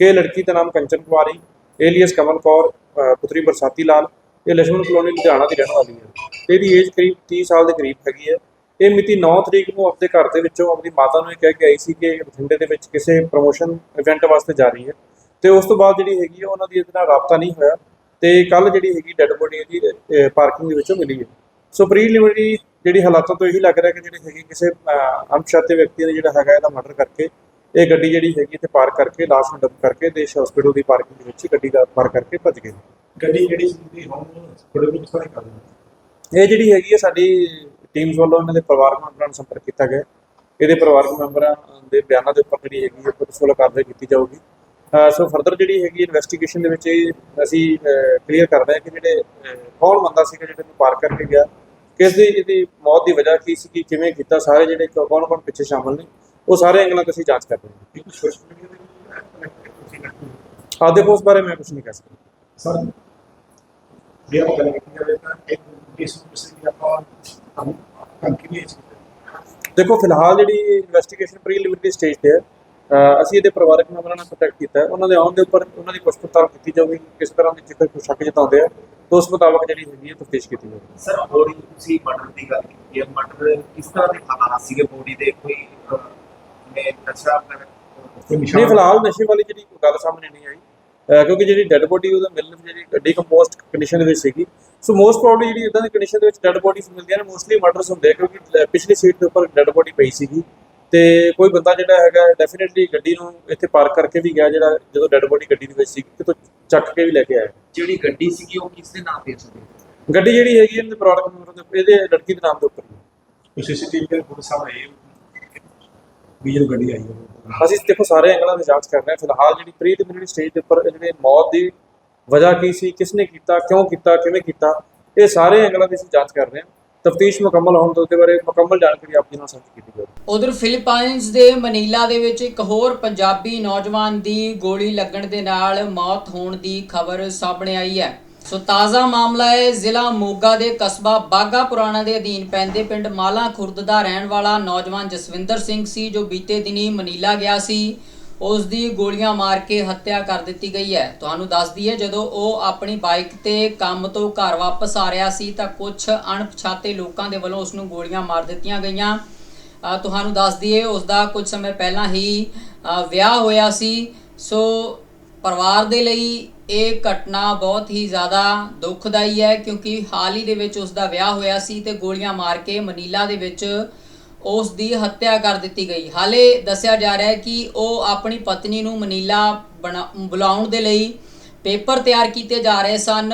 कि ਲੜਕੀ ਦਾ ਨਾਮ ਕੰਚਨ ਕੁਮਾਰੀ ਏਲੀਅਸ ਕਮਲ ਕੌਰ ਪੁਤਰੀ ਬਰਸਾਤੀ ਲਾਲ ਇਹ ਲਛਮਣ ਕਲੋਨੀ ਲੁਧਿਆਣਾ ਦੀ ਰਹਿਣ ਵਾਲੀ ਹੈ। ਇਹਦੀ ਏਜ ਕਰੀਬ 30 ਸਾਲ ਦੇ ਕਰੀਬ ਹੈਗੀ ਹੈ। ਇਹ ਮਿਤੀ 9 ਤਰੀਕ ਨੂੰ ਆਪਣੇ ਘਰ ਦੇ ਵਿੱਚੋਂ ਆਪਣੀ ਮਾਤਾ ਨੂੰ ਇਹ ਕਹਿ ਕੇ ਆਈ ਸੀ ਕਿ ਬਠਿੰਡੇ ਦੇ ਵਿੱਚ ਕਿਸੇ ਪ੍ਰੋਮੋਸ਼ਨ ਇਵੈਂਟ ਵਾਸਤੇ ਜਾ ਰਹੀ ਹੈ। ਤੇ ਉਸ ਤੋਂ ਬਾਅਦ ਜਿਹੜੀ ਹੈਗੀ ਹੈ ਉਹਨਾਂ ਦੀ ਇਹਦੇ ਨਾਲ ਰਾਬਤਾ ਨਹੀਂ ਹੋਇਆ ਤੇ ਕੱਲ ਜਿਹੜੀ ਹੈਗੀ ਡੈੱਡ ਬੋਡੀ ਇਹਦੀ ਪਾਰਕਿੰਗ ਦੇ ਵਿੱਚੋਂ ਮਿਲੀ ਹੈ। ਸੋ ਪ੍ਰੀਲਿਮਿਨਰੀ ਜਿਹੜੀ ਹਾਲਾਤਾਂ ਤੋਂ ਇਹੀ ਲੱਗ ਰਿਹਾ ਕਿ ਜਿਹੜੇ ਹੈਗੇ ਕਿਸੇ ਅਹ, ਵਿਅਕਤੀ ਨੇ ਜਿਹੜਾ ਹੈਗਾ ਇਹਦਾ ਮਰਡਰ ਕਰਕੇ ਇਹ ਗੱਡੀ ਜਿਹੜੀ ਹੈਗੀ ਇੱਥੇ ਪਾਰਕ ਕਰਕੇ ਲਾਸ਼ ਨੂੰ ਡੰਪ ਕਰਕੇ ਦੇਸ਼ ਹਸਪੀਟਲ ਦੀ ਪਾਰਕਿੰਗ ਦੇ ਵਿੱਚ ਗੱਡੀ ਦਾ ਪਾਰਕ ਕਰਕੇ ਭੱਜ ਗਏ। ਗੱਡੀ ਜਿਹੜੀ ਸੀ ਹੁਣ ਬੜੇ ਨੂੰ ਕਿਥੋਂ ਕਰ ਇਹ ਜਿਹੜੀ ਹੈਗੀ ਹੈ ਸਾਡੀ ਟੀਮਸ ਵੱਲੋਂ ਇਹਨਾਂ ਦੇ ਪਰਿਵਾਰਕ ਮੈਂਬਰਾਂ ਨਾਲ ਸੰਪਰਕ ਕੀਤਾ ਗਿਆ। ਇਹਦੇ ਪਰਿਵਾਰਕ ਮੈਂਬਰਾਂ ਦੇ ਬਿਆਨਾਂ ਦੇ ਉੱਪਰ ਜਿਹੜੀ ਹੈਗੀ ਹੈ ਪੁਲਿਸ ਵੱਲੋਂ ਕਾਰਵਾਈ ਕੀਤੀ ਜਾਊਗੀ। ਸੋ ਫਰਦਰ ਜਿਹੜੀ ਹੈਗੀ ਇਨਵੈਸਟੀਗੇਸ਼ਨ ਦੇ ਵਿੱਚ ਇਹ ਅਸੀਂ ਕਲੀਅਰ ਕਰ ਰਹੇ ਹਾਂ ਕਿ ਜਿਹੜੇ ਕੌਣ ਬੰਦਾ ਸੀਗਾ ਜਿਹੜੇ ਨੂੰ ਪਾਰ ਕਰਕੇ ਗਿਆ ਕਿਸ ਦੀ ਇਹਦੀ ਮੌਤ ਦੀ ਵਜ੍ਹਾ ਕੀ ਸੀ ਕਿਵੇਂ ਕੀਤਾ ਸਾਰੇ ਜਿਹੜੇ ਕੌਣ ਕੌਣ ਪਿੱਛੇ ਸ਼ਾਮਲ ਨੇ ਉਹ ਸਾਰੇ ਐਂਗਲਾਂ ਤੋਂ ਅਸੀਂ ਜਾਂਚ ਕਰ ਰਹੇ ਹਾਂ। ਆਹ ਦੇਖੋ ਉਸ ਬਾਰੇ ਮੈਂ ਕੁਝ ਨਹੀਂ ਕਹਿ ਸਕਦਾ। ਸਰ ਜੇ ਆਪਾਂ ਗੱਲ ਕੀਤੀ ਜਾਵੇ ਤਾਂ ਇੱਕ ਆਪਾਂ ਦੇਖੋ ਫਿਲਹਾਲ ਜਿਹੜੀ ਇਨਵੈਸਟੀਗੇਸ਼ਨ ਪ੍ਰੀਲਿਮਿਨਰੀ ਸਟੇਜ ਤੇ ਹੈ ਅਸੀਂ ਇਹਦੇ ਪਰਿਵਾਰਕ ਮੈਂਬਰਾਂ ਨਾਲ ਕੰਟੈਕਟ ਕੀਤਾ ਉਹਨਾਂ ਦੇ ਆਉਣ ਦੇ ਉੱਪਰ ਉਹਨਾਂ ਦੀ ਪੁੱਛ ਪੜਤਾਲ ਕੀਤੀ ਜਾਊਗੀ ਕਿਸ ਤਰ੍ਹਾਂ ਦੀ ਜੇਕਰ ਕੋਈ ਸ਼ੱਕ ਜਤਾਉਂਦੇ ਆ। ਤਾਂ ਉਸ ਮੁਤਾਬਕ ਜਿਹੜੀ ਹੈਗੀ ਹੈ ਤਫਤੀਸ਼ ਕੀਤੀ ਜਾਊਗੀ। ਸਰ ਬੋਡੀ ਤੁਸੀਂ ਮਰਡਰ ਦੀ ਗੱਲ ਕੀਤੀ ਹੈ। ਮਰਡਰ ਕਿਸ ਤਰ੍ਹਾਂ ਦੇ ਹਾਲਾਤ ਸੀਗੇ? ਬੋਡੀ ਦੇ ਕੋਈ ਨੇ ਨਸ਼ਾ ਕੋਈ ਨਹੀਂ ਫਿਲਹਾਲ ਨਸ਼ੇ ਵਾਲੀ ਜਿਹੜੀ ਕੋਈ ਗੱਲ ਸਾਹਮਣੇ ਨਹੀਂ ਆਈ ਅਹ ਕਿਉਂਕਿ ਜਿਹੜੀ ਡੈੱਡ ਬੋਡੀ ਉਹਦਾ ਮਿਲਣ ਜਿਹੜੀ ਡੀਕੰਪੋਸਟ ਕੰਡੀਸ਼ਨ ਦੇ ਵਿੱਚ ਸੀਗੀ। ਸੋ ਮੋਸਟ ਪ੍ਰੋਬਬਲੀ ਜਿਹੜੀ ਇਦਾਂ ਦੀ ਕੰਡੀਸ਼ਨ ਦੇ ਵਿੱਚ ਡੈੱਡ ਬੋਡੀਜ਼ ਮਿਲਦੀਆਂ ਨੇ ਮੋਸਟਲੀ ਮਰਡਰਸ ਹੁੰਦੇ ਆ ਕਿਉਂਕਿ ਲ- ਪਿਛਲੀ ਸੀਟ ਦੇ ਉੱਪਰ ਡੈੱਡ ਬੋਡੀ ਪਈ ਸੀਗੀ। ਤੇ ਕੋਈ ਬੰਦਾ ਜਿਹੜਾ ਹੈਗਾ ਡੈਫੀਨਿਟਲੀ ਗੱਡੀ ਨੂੰ ਇੱਥੇ ਪਾਰਕ ਕਰਕੇ ਵੀ ਗਿਆ ਜਿਹੜਾ ਜਦੋਂ ਡੈੱਡ ਬੋਡੀ ਗੱਡੀ ਦੇ ਵਿੱਚ ਸੀਗੀ ਕਿਤੋਂ ਚੱਕ ਕੇ ਵੀ ਲੈ ਕੇ ਆਇਆ। ਜਿਹੜੀ ਗੱਡੀ ਸੀਗੀ ਉਹ ਕਿਸ ਦੇ ਨਾਮ ਤੇ ਸੀ ਗੱਡੀ ਜਿਹੜੀ ਹੈਗੀ ਇਹਨਾਂ ਦੇ ਪ੍ਰੋਡਕਟ ਮੈਂਬਰ ਦੇ ਇਹਦੇ ਲੜਕੀ ਦੇ ਨਾਮ ਦੇ ਉੱਪਰ। ਹੀ ਹੈ। ਕੋਈ ਸੀਸੀਟੀਵੀ ਦੇ ਫੋਟੋ ਸਾਹਮਣੇ ਆਈ ਵੀ ਜਦੋਂ ਗੱਡੀ ਆਈ ਹੈ। ਅਸੀਂ ਦੇਖੋ ਸਾਰੇ ਐਂਗਲਾਂ ਦੀ ਜਾਂਚ ਕਰ ਰਹੇ ਹਾਂ। ਫਿਲਹਾਲ ਜਿਹੜੀ ਪ੍ਰੀਲਿਮਿਨਰੀ ਸਟੇਜ ਦੇ ਉੱਪਰ ਜਿਹੜੇ ਮੌਤ ਦੀ ਵਜ੍ਹਾ ਕੀ ਸੀ, ਕਿਸਨੇ ਕੀਤਾ, ਕਿਉਂ ਕੀਤਾ, ਕਿਵੇਂ ਕੀਤਾ, ਇਹ ਸਾਰੇ ਐਂਗਲਾਂ ਦੀ ਅਸੀਂ ਜਾਂਚ ਕਰ ਰਹੇ ਹਾਂ। ਤਫਤੀਸ਼ ਮੁਕੰਮਲ ਹੋਣ ਤੋਂ ਉਹਦੇ ਬਾਰੇ ਮੁਕੰਮਲ ਜਾਣਕਾਰੀ ਆਪ ਜੀ ਨਾਲ ਸਾਂਝੀ ਕੀਤੀ ਜਾਵੇਗੀ ਉਧਰ ਫਿਲੀਪਾਈਨਸ ਦੇ ਮਨੀਲਾ ਦੇ ਵਿੱਚ ਇੱਕ ਹੋਰ ਪੰਜਾਬੀ ਨੌਜਵਾਨ ਦੀ ਗੋਲੀ ਲੱਗਣ ਦੇ ਨਾਲ ਮੌਤ ਹੋਣ ਦੀ ਖਬਰ ਸਾਹਮਣੇ ਆਈ ਹੈ। ਸੋ ਤਾਜ਼ਾ ਮਾਮਲਾ ਹੈ, ਜ਼ਿਲ੍ਹਾ ਮੋਗਾ ਦੇ ਕਸਬਾ ਬਾਗਾ ਪੁਰਾਣਾ ਦੇ ਅਧੀਨ ਪੈਂਦੇ ਪਿੰਡ ਮਾਲਾ ਖੁਰਦ ਦਾ ਰਹਿਣ ਵਾਲਾ ਨੌਜਵਾਨ ਜਸਵਿੰਦਰ ਸਿੰਘ ਸੀ, ਜੋ ਬੀਤੇ ਦਿਨੀ ਮਨੀਲਾ ਗਿਆ ਸੀ। ਉਸ ਦੀ ਗੋਲੀਆਂ ਮਾਰ ਕੇ ਹੱਤਿਆ ਕਰ ਦਿੱਤੀ ਗਈ ਹੈ। ਤੁਹਾਨੂੰ ਦੱਸ ਦਈਏ, ਜਦੋਂ ਉਹ ਆਪਣੀ ਬਾਈਕ ਤੇ ਕੰਮ ਤੋਂ ਘਰ ਵਾਪਸ ਆ ਰਿਹਾ ਸੀ, ਤਾਂ ਕੁਝ ਅਣਪਛਾਤੇ ਲੋਕਾਂ ਦੇ ਵੱਲੋਂ ਉਸ ਨੂੰ ਗੋਲੀਆਂ ਮਾਰ ਦਿੱਤੀਆਂ ਗਈਆਂ। ਤੁਹਾਨੂੰ ਦੱਸ ਦਈਏ, ਉਸ ਦਾ ਕੁਝ ਸਮੇਂ ਪਹਿਲਾਂ ਹੀ ਵਿਆਹ ਹੋਇਆ ਸੀ। ਸੋ ਪਰਿਵਾਰ ਦੇ ਲਈ ਇਹ ਘਟਨਾ ਬਹੁਤ ਹੀ ਜ਼ਿਆਦਾ ਦੁਖਦਾਈ ਹੈ ਕਿਉਂਕਿ ਹਾਲ ਹੀ ਦੇ ਵਿੱਚ ਉਸ ਦਾ ਵਿਆਹ ਹੋਇਆ ਸੀ ਤੇ ਗੋਲੀਆਂ ਮਾਰ ਕੇ ਮਨੀਲਾ ਦੇ ਵਿੱਚ ਉਸ ਦੀ ਹੱਤਿਆ ਕਰ ਦਿੱਤੀ ਗਈ। ਹਾਲੇ ਦੱਸਿਆ ਜਾ ਰਿਹਾ ਹੈ ਕਿ ਉਹ ਆਪਣੀ ਪਤਨੀ ਨੂੰ ਮਨੀਲਾ ਬਣਾ- ਬੁਲਾਉਣ ਦੇ ਲਈ ਪੇਪਰ ਤਿਆਰ ਕੀਤੇ ਜਾ ਰਹੇ ਸਨ।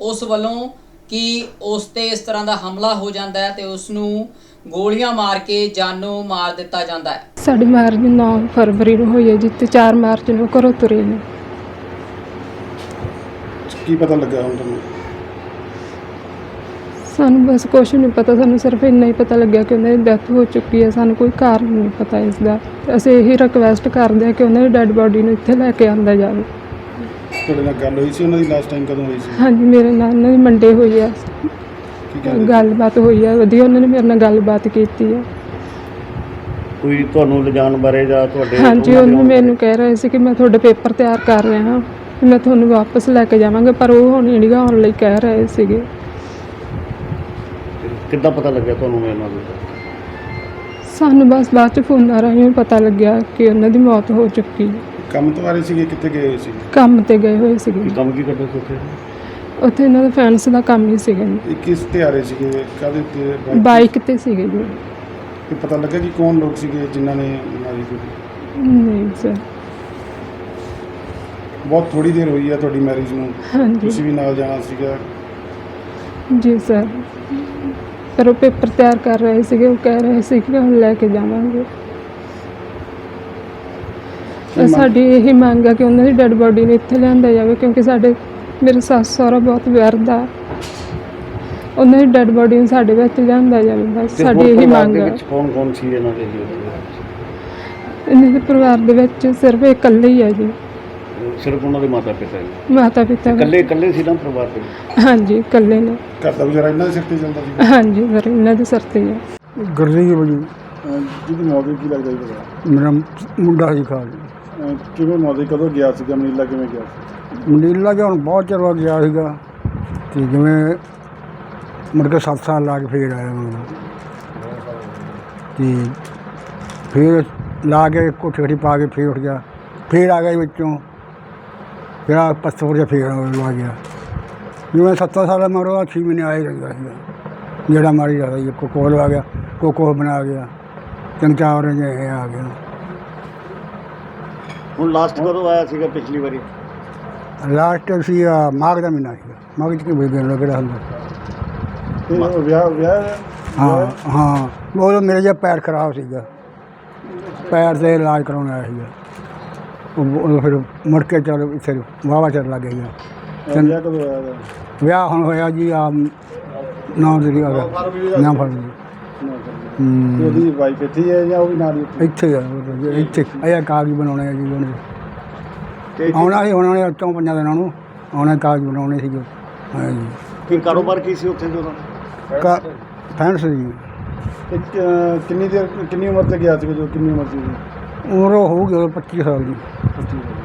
ਉਸ ਵੱਲੋਂ ਕਿ ਉਸ ਤੇ ਇਸ ਤਰ੍ਹਾਂ ਦਾ ਹਮਲਾ ਹੋ ਜਾਂਦਾ ਹੈ ਤੇ ਉਸ ਨੂੰ ਗੋਲੀਆਂ ਮਾਰ ਕੇ ਜਾਨੋਂ ਮਾਰ ਦਿੱਤਾ ਜਾਂਦਾ ਹੈ। ਸਾਡੀ ਮੈਰਿਜ 9 ਫਰਵਰੀ ਨੂੰ ਹੋਈ ਹੈ ਜੀ ਤੇ 4 ਮਾਰਚ ਨੂੰ ਘਰੋਂ ਤੁਰੇ ਨੇ। ਕੀ ਪਤਾ ਲੱਗਾ ਹੁਣ ਤੁਹਾਨੂੰ? ਸਾਨੂੰ ਬਸ ਕੁਛ ਨਹੀਂ ਪਤਾ ਸਾਨੂੰ ਸਿਰਫ ਇੰਨਾ ਹੀ ਪਤਾ ਲੱਗਿਆ ਕਿ ਉਹਨਾਂ ਦੀ ਡੈਥ ਹੋ ਚੁੱਕੀ ਹੈ ਸਾਨੂੰ ਕੋਈ ਕਾਰਨ ਨਹੀਂ ਪਤਾ ਇਸ ਦਾ ਅਸੀਂ ਇਹੀ ਰਿਕਵੈਸਟ ਕਰਦੇ ਹਾਂ ਕਿ ਉਹਨਾਂ ਦੀ ਡੈੱਡ ਬਾਡੀ ਨੂੰ ਇੱਥੇ ਲੈ ਕੇ ਆਂਦਾ ਜਾਵੇ। ਤੁਹਾਡੇ ਨਾਲ ਗੱਲ ਹੋਈ ਸੀ ਉਹਨਾਂ ਦੀ ਲਾਸਟ ਟਾਈਮ ਕਦੋਂ ਹੋਈ ਸੀ? ਹਾਂਜੀ ਮੇਰੇ ਨਾਲ ਉਹਨਾਂ ਦੀ ਮੰਡੇ ਹੋਈ ਆ। ਕੀ ਕਹਿੰਦੇ ਗੱਲਬਾਤ ਹੋਈ ਆ ਵਧੀਆ ਉਹਨਾਂ ਨੇ ਮੇਰੇ ਨਾਲ ਗੱਲਬਾਤ ਕੀਤੀ ਆ। ਕੋਈ ਤੁਹਾਨੂੰ ਲਿਜਾਣ ਬਾਰੇ ਜਾਂ ਤੁਹਾਡੇ ਹਾਂਜੀ ਉਹਨਾਂ ਦੇ? ਮੈਨੂੰ ਕਹਿ ਰਹੇ ਸੀ ਕਿ ਮੈਂ ਤੁਹਾਡੇ ਪੇਪਰ ਤਿਆਰ ਕਰ ਰਿਹਾ ਹਾਂ। ਮੈਂ ਤੁਹਾਨੂੰ ਵਾਪਸ ਲੈ ਕੇ ਜਾਵਾਂਗਾ ਪਰ ਉਹ ਹੁਣ ਇੰਡੀਆ ਆਉਣ ਲਈ ਕਹਿ ਰਹੇ ਸੀਗੇ। ਕਿੱਦਾਂ ਪਤਾ ਲੱਗਿਆ ਤੁਹਾਨੂੰ ਇਹਨਾਂ ਦਾ? ਸਾਨੂੰ ਬਸ ਬਾਅਦ ਚ ਫੋਨਾਂ ਰਾਹੀਂ ਪਤਾ ਲੱਗਿਆ ਕਿ ਉਹਨਾਂ ਦੀ ਮੌਤ ਹੋ ਚੁੱਕੀ ਹੈ। ਕੰਮ ਤੋਂ ਆ ਰਹੇ ਸੀਗੇ ਕਿੱਥੇ ਗਏ ਹੋਏ ਸੀ? ਕੰਮ ਤੇ ਗਏ ਹੋਏ ਸੀਗੇ। ਕੀ ਕੰਮ ਕੀ ਕਰਦੇ ਸੀ ਉੱਥੇ? ਉੱਥੇ ਇਹਨਾਂ ਦਾ ਫੈਂਸ ਦਾ ਕੰਮ ਹੀ ਸੀਗਾ ਜੀ। ਇਹ ਕਿਸ ਤੇ ਆ ਰਹੇ ਸੀਗੇ? ਕਾਹਦੇ ਤੇ ਤੇ? ਬਾਈਕ ਤੇ ਸੀਗੇ ਜੀ। ਇਹ ਪਤਾ ਲੱਗਾ ਕਿ ਕੌਣ ਲੋਕ ਸੀਗੇ ਜਿਨ੍ਹਾਂ ਨੇ ਮਾਰੀ ਗੋਲੀ? ਨਹੀਂ ਸਰ ਬਹੁਤ ਥੋੜੀ ਦੇਰ ਹੋਈ ਹੈ ਤੁਹਾਡੀ ਮੈਰਿਜ ਨੂੰ। ਹਾਂਜੀ। ਤੁਸੀਂ ਵੀ ਨਾਲ ਜਾਣਾ ਸੀਗਾ। ਜੀ ਸਰ। ਪਰ ਉਹ ਪੇਪਰ ਤਿਆਰ ਕਰ ਰਹੇ ਸੀਗੇ ਉਹ ਕਹਿ ਰਹੇ ਸੀ ਕਿ ਹੁਣ ਲੈ ਕੇ ਜਾਵਾਂਗੇ। ਤੇ ਸਾਡੀ ਇਹੀ ਮੰਗ ਹੈ ਕਿ ਉਹਨਾਂ ਦੀ ਡੈੱਡ ਬੋਡੀ ਨੂੰ ਇੱਥੇ ਲਿਆਂਦਾ ਜਾਵੇ ਕਿਉਂਕਿ ਸਾਡੇ ਮੇਰੇ ਸੱਸ ਸਹੁਰਾ ਬਹੁਤ ਵਿਅਰਦ ਆ। ਉਹਨਾਂ ਦੀ ਡੈੱਡ ਬੋਡੀ ਨੂੰ ਸਾਡੇ ਵਿੱਚ ਲਿਆਂਦਾ ਜਾਵੇ ਬਸ ਸਾਡੀ ਇਹੀ ਮੰਗ ਹੈ ਕੌਣ ਕੌਣ ਸੀ ਇਹਨਾਂ ਦੇ? ਇਹਨਾਂ ਦੇ ਪਰਿਵਾਰ ਦੇ ਵਿੱਚ ਸਿਰਫ ਇਹ ਇਕੱਲੇ ਹੀ ਆ ਜੀ। ਸਿਰਫ ਉਹਨਾਂ ਦੇ ਮਾਤਾ ਪਿਤਾ ਜੀ। ਮਾਤਾ ਪਿਤਾ ਵੀ- ਇਕੱਲੇ ਇਕੱਲੇ ਸੀ ਨਾ ਪਰਿਵਾਰ ਦੇ ਵਿੱਚ? ਹਾਂਜੀ ਇਕੱਲੇ ਨੇ। ਘਰ ਦਾ ਗੁਜ਼ਾਰਾ ਇਹਨਾਂ ਦੇ ਸਿਰ ਤੇ ਚੱਲਦਾ ਸੀ? ਹਾਂਜੀ ਸਰ ਇਹਨਾਂ ਦੇ ਸਿਰ ਤੇ ਹੀ ਆ। ਗੁਰਜੀਤ ਵਜੀ ਜਿਹਦੀ ਮੌਤ ਹੋਈ ਕੀ ਲੱਗਦਾ ਜੀ ਪਤਾ ਮੇਰਾ ਮੁੰਡਾ ਸੀ ਖਾਲ ਅਹ ਕਿਵੇਂ ਮੌਤ ਹੋਈ ਕਦੋਂ ਗਿਆ ਸੀਗਾ? ਮਨੀਲਾ ਕਿਵੇਂ ਗਿਆ ਸੀ? ਮਨੀਲਾ ਗਿਆ ਹੁਣ ਬਹੁਤ ਚਿਰ ਬਾਅਦ ਗਿਆ ਸੀਗਾ। ਤੇ ਜਿਵੇਂ ਮੁੜ ਕੇ 7 ਸਾਲ ਲਾ ਕੇ ਫੇਰ ਆਇਆ ਮੈਂ। ਤੇ ਫੇਰ ਲਾ ਕੇ ਕੋਠੀ ਕੋਠੀ ਪਾ ਕੇ ਫੇਰ ਉੱਠ ਗਿਆ। ਫੇਰ ਆ ਗਿਆ ਜੀ ਵਿੱਚੋਂ। ਫਿਰ ਆ ਪਸਤੌਰ ਜਿਹਾ ਫੇਰ ਲਾ ਗਿਆ। ਜਿਵੇਂ 7 ਸਾਲ ਮਰੋ 6 ਮਹੀਨੇ ਆਏ ਰਹਿੰਦਾ ਸੀਗਾ। ਜਿਹੜਾ ਮਾਰੀ ਜਾਂਦਾ ਜੀ ਕੋ ਕੋਲ ਆ ਗਿਆ ਕੋ ਕੋਹ ਬਣਾ ਗਿਆ। ਤਿੰਨ ਚਾਰ ਜੇ ਇਹ ਆ ਗਿਆ। ਹੁਣ ਲਾਸਟ ਕਦੋਂ ਆਇਆ ਸੀਗਾ ਪਿਛਲੀ ਵਾਰੀ? ਲਾਸਟ ਸੀ ਮਾਘ ਦਾ ਮਹੀਨਾ ਸੀਗਾ। ਮਾਘ ਚ ਕੀ ਹੁੰਦਾ? ਤੇ ਉਹ ਵਿਆਹ ਵਿਆਹ ਹਾਂ? ਹਾਂ ਉਹ ਮੇਰੇ ਜਿਹਾ ਪੈਰ ਖਰਾਬ ਸੀਗਾ। ਪੈਰ ਤੇ ਇਲਾਜ ਕਰਾਉਣ ਆਇਆ ਸੀਗਾ। ਉਹ ਫਿਰ ਮੁੜ ਕੇ ਚੱਲ ਇੱਥੇ ਵਾਵਾ ਚੱਲ ਲੱਗ ਗਿਆ ਅਹ ਵਿਆਹ ਕਦੋਂ ਹੋਇਆ ਇਹਦਾ? ਵਿਆਹ ਹੁਣ ਹੋਇਆ ਜੀ ਆ ਨੌ ਤਰੀਕ ਆ ਗਿਆ ਨਾ ਫੜ ਤੇ ਉਹਦੀ ਵਾਈਫ ਇੱਥੇ ਹੀ ਜਾਂ ਉਹ ਵੀ ਨਾਲ ਹੀ ਉੱਥੇ? ਇੱਥੇ ਆ ਉਹ ਇੱਥੇ। ਆਇਆ ਕਾਗਜ਼ ਬਣਾਉਣੇ ਆ ਜੀ ਉਹਨੇ। ਤੇ ਆਉਣਾ ਸੀ ਉਹਨਾਂ ਨੇ ਚੌਂ ਪੰਜਾਂ ਦਿਨਾਂ ਨੂੰ ਆਉਣਾ ਕਾਗਜ਼ ਬਣਾਉਣੇ ਸੀਗੇ। ਹਾਂ ਜੀ। ਫਿਰ ਕਾਰੋਬਾਰ ਕੀ ਸੀ ਉੱਥੇ ਜਦੋਂ? ਕਾ ਫੈਂਸ ਜੀ ਤੇ ਕ- ਕਿੰਨੀ ਦੇਰ ਕਿੰਨੀ ਉਮਰ ਤੇ ਗਿਆ ਸੀਗਾ ਜੋ ਕਿੰਨੀ ਉਮਰ ਸੀ ਉਹਦੀ? ਉਮਰ ਹੋਊਗੀ ਉਦੋਂ 25 ਸਾਲ ਦੀ।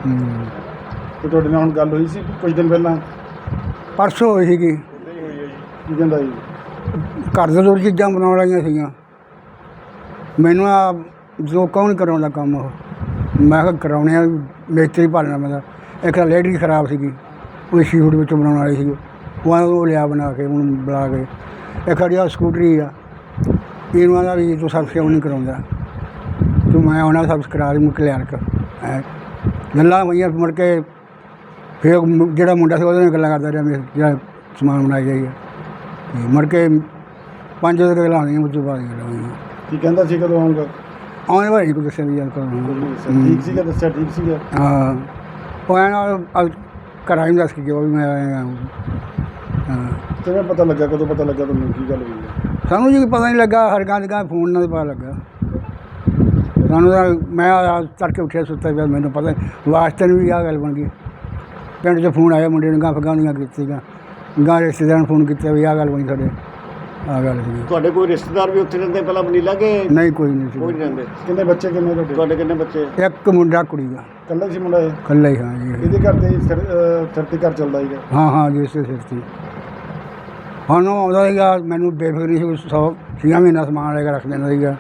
ਹੂੰ। ਤੇ ਤੁਹਾਡੇ ਨਾਲ ਹੁਣ ਗੱਲ ਹੋਈ ਸੀ ਕੁਝ ਦਿਨ ਪਹਿਲਾਂ? ਪਰਸੋਂ ਹੋਈ ਸੀਗੀ। ਕੀ ਕਹਿੰਦਾ ਜੀ? ਘਰ ਦੇ ਦੋ ਚੀਜ਼ਾਂ ਬਣਾਉਣ ਵਾਲੀਆਂ ਸੀਗੀਆਂ। ਮੈਨੂੰ ਆ ਜੋ ਕੌਣ ਕਰਾਉਂਦਾ ਕੰਮ ਉਹ। ਮੈਂ ਕਿਹਾ ਕਰਾਉਣੇ ਆ ਮਿਸਤਰੀ ਭਾਲਣਾ ਮੈਂ ਤਾਂ। ਇੱਕ ਤਾਂ ਲੇਡੀ ਖਰਾਬ ਸੀਗੀ। ਉਹ ਸ਼ੀਟ ਵਿੱਚ ਬਣਾਉਣ ਵਾਲੀ ਸੀ ਉਹ ਉਹ ਲਿਆ ਬਣਾ ਕੇ ਉਹਨੂੰ ਬੁਲਾ ਕੇ। ਇੱਕ ਅੜਿਆ ਸਕੂਟਰੀ ਆ। ਇਹਨੂੰ ਆਦਾ ਵੀ ਤੂੰ ਕਿਉਂ ਨਹੀਂ ਕਰਾਉਂਦਾ? ਤੂੰ ਮੈਂ ਉਹਨਾਂ ਕਰਾ ਦੀ ਮੁੱਕ ਲਿਆ ਕਰ। ਐ ਗੱਲਾਂ ਹੋਈਆਂ ਮੁੜ ਕੇ ਫਿਰ ਉਹ ਜਿਹੜਾ ਮੁੰਡਾ ਸੀ ਉਹਦੇ ਨਾਲ ਗੱਲਾਂ ਕਰਦਾ ਰਿਹਾ ਮੇਰੇ ਜਿਹੜਾ ਸਮਾਨ ਬਣਾਇਆ ਜਾਈਏ ਤੇ ਮੁੜ ਕੇ ਪੰਜ ਵਜੇ ਗੱਲਾਂ ਹੋਈਆਂ ਉਸ ਤੋਂ ਬਾਅਦ ਗੱਲਾਂ ਹੋਈਆਂ। ਕੀ ਕਹਿੰਦਾ ਸੀ ਕਦੋਂ ਆਉਂਗਾ ਆਉਣ ਵਾਲੀ ਕੋਈ ਦੱਸਿਆ ਵੀ ਯਾਰ ਠੀਕ ਸੀਗਾ ਦੱਸਿਆ ਠੀਕ ਸੀਗਾ? ਹਾਂ। ਉਹ ਐਂ ਨਾਲ ਘਰਾਂ ਹੀ ਦੱਸ ਕੇ ਗਿਆ ਵੀ ਮੈਂ ਆਇਆ ਹਾਂ। ਕਿਵੇਂ ਪਤਾ ਲੱਗਾ ਕਦੋਂ ਪਤਾ ਲੱਗਾ ਤੁਹਾਨੂੰ ਕੀ ਗੱਲ ਹੋਈ ਹੈ ਸਾਨੂੰ ਜੀ ਪਤਾ ਨਹੀਂ ਲੱਗਾ ਹਰ ਗਾਂ ਦੀ ਗਾਂ ਫੋਨ ਨਾਲ ਪਤਾ ਲੱਗਾ। ਸਾਨੂੰ ਤਾਂ ਮੈਂ ਆ ਤੜਕੇ ਉੱਠਿਆ ਸੁੱਤਾ ਪਿਆ ਮੈਨੂੰ ਪਤਾ। ਵਾਸਤੇ ਨੂੰ ਵੀ ਆ ਗੱਲ ਬਣ ਗਈ। ਪਿੰਡ 'ਚ ਫੋਨ ਆਇਆ ਮੁੰਡੇ ਨੂੰ ਗਾਂ ਫਗਾਉਣੀਆਂ ਕੀਤੀਆਂ ਗਾਂ ਰਿਸ਼ਤੇਦਾਰਾਂ ਨੂੰ ਫੋਨ ਕੀਤਾ ਵੀ ਆ ਗੱਲ ਬਣੀ ਸਾਡੇ ਆ ਗੱਲ ਸੀ ਤੁਹਾਡੇ ਕੋਈ ਰਿਸ਼ਤੇਦਾਰ ਵੀ ਉੱਥੇ ਰਹਿੰਦੇ ਪਹਿਲਾਂ ਮਨੀਲਾ ਕਿ? ਨਹੀਂ ਕੋਈ ਨਹੀਂ ਕੋਈ ਸੀ ਨਹੀਂ ਰਹਿੰਦੇ। ਕਿੰਨੇ ਬੱਚੇ ਕਿੰਨੇ ਤੁਹਾਡੇ? ਤੁਹਾਡੇ ਕਿੰਨੇ ਬੱਚੇ? ਇੱਕ ਮੁੰਡਾ ਕੁੜੀ ਦਾ ਕੱਲਾ ਸੀ ਮੁੰਡਾ ਇਹ? ਇਕੱਲਾ ਹੀ ਹਾਂ ਜੀ। ਇਹਦੇ ਘਰ ਤੇ ਸਰਤੀ ਘਰ ਚੱਲਦਾ ਸੀਗਾ? ਹਾਂ ਹਾਂ ਜੀ ਇਸੇ ਸਿਰ ਤੇ। ਹੁਣ ਉਹ ਆਉਂਦਾ ਸੀਗਾ ਮੈਨੂੰ ਬੇਫਿਕਰੀ ਸੀ ਸੌ ਛੀਆਂ ਮਹੀਨਾ ਸਮਾਨ ਲੈ ਕੇ ਰੱਖ ਦਿੰਦਾ ਸੀਗਾ।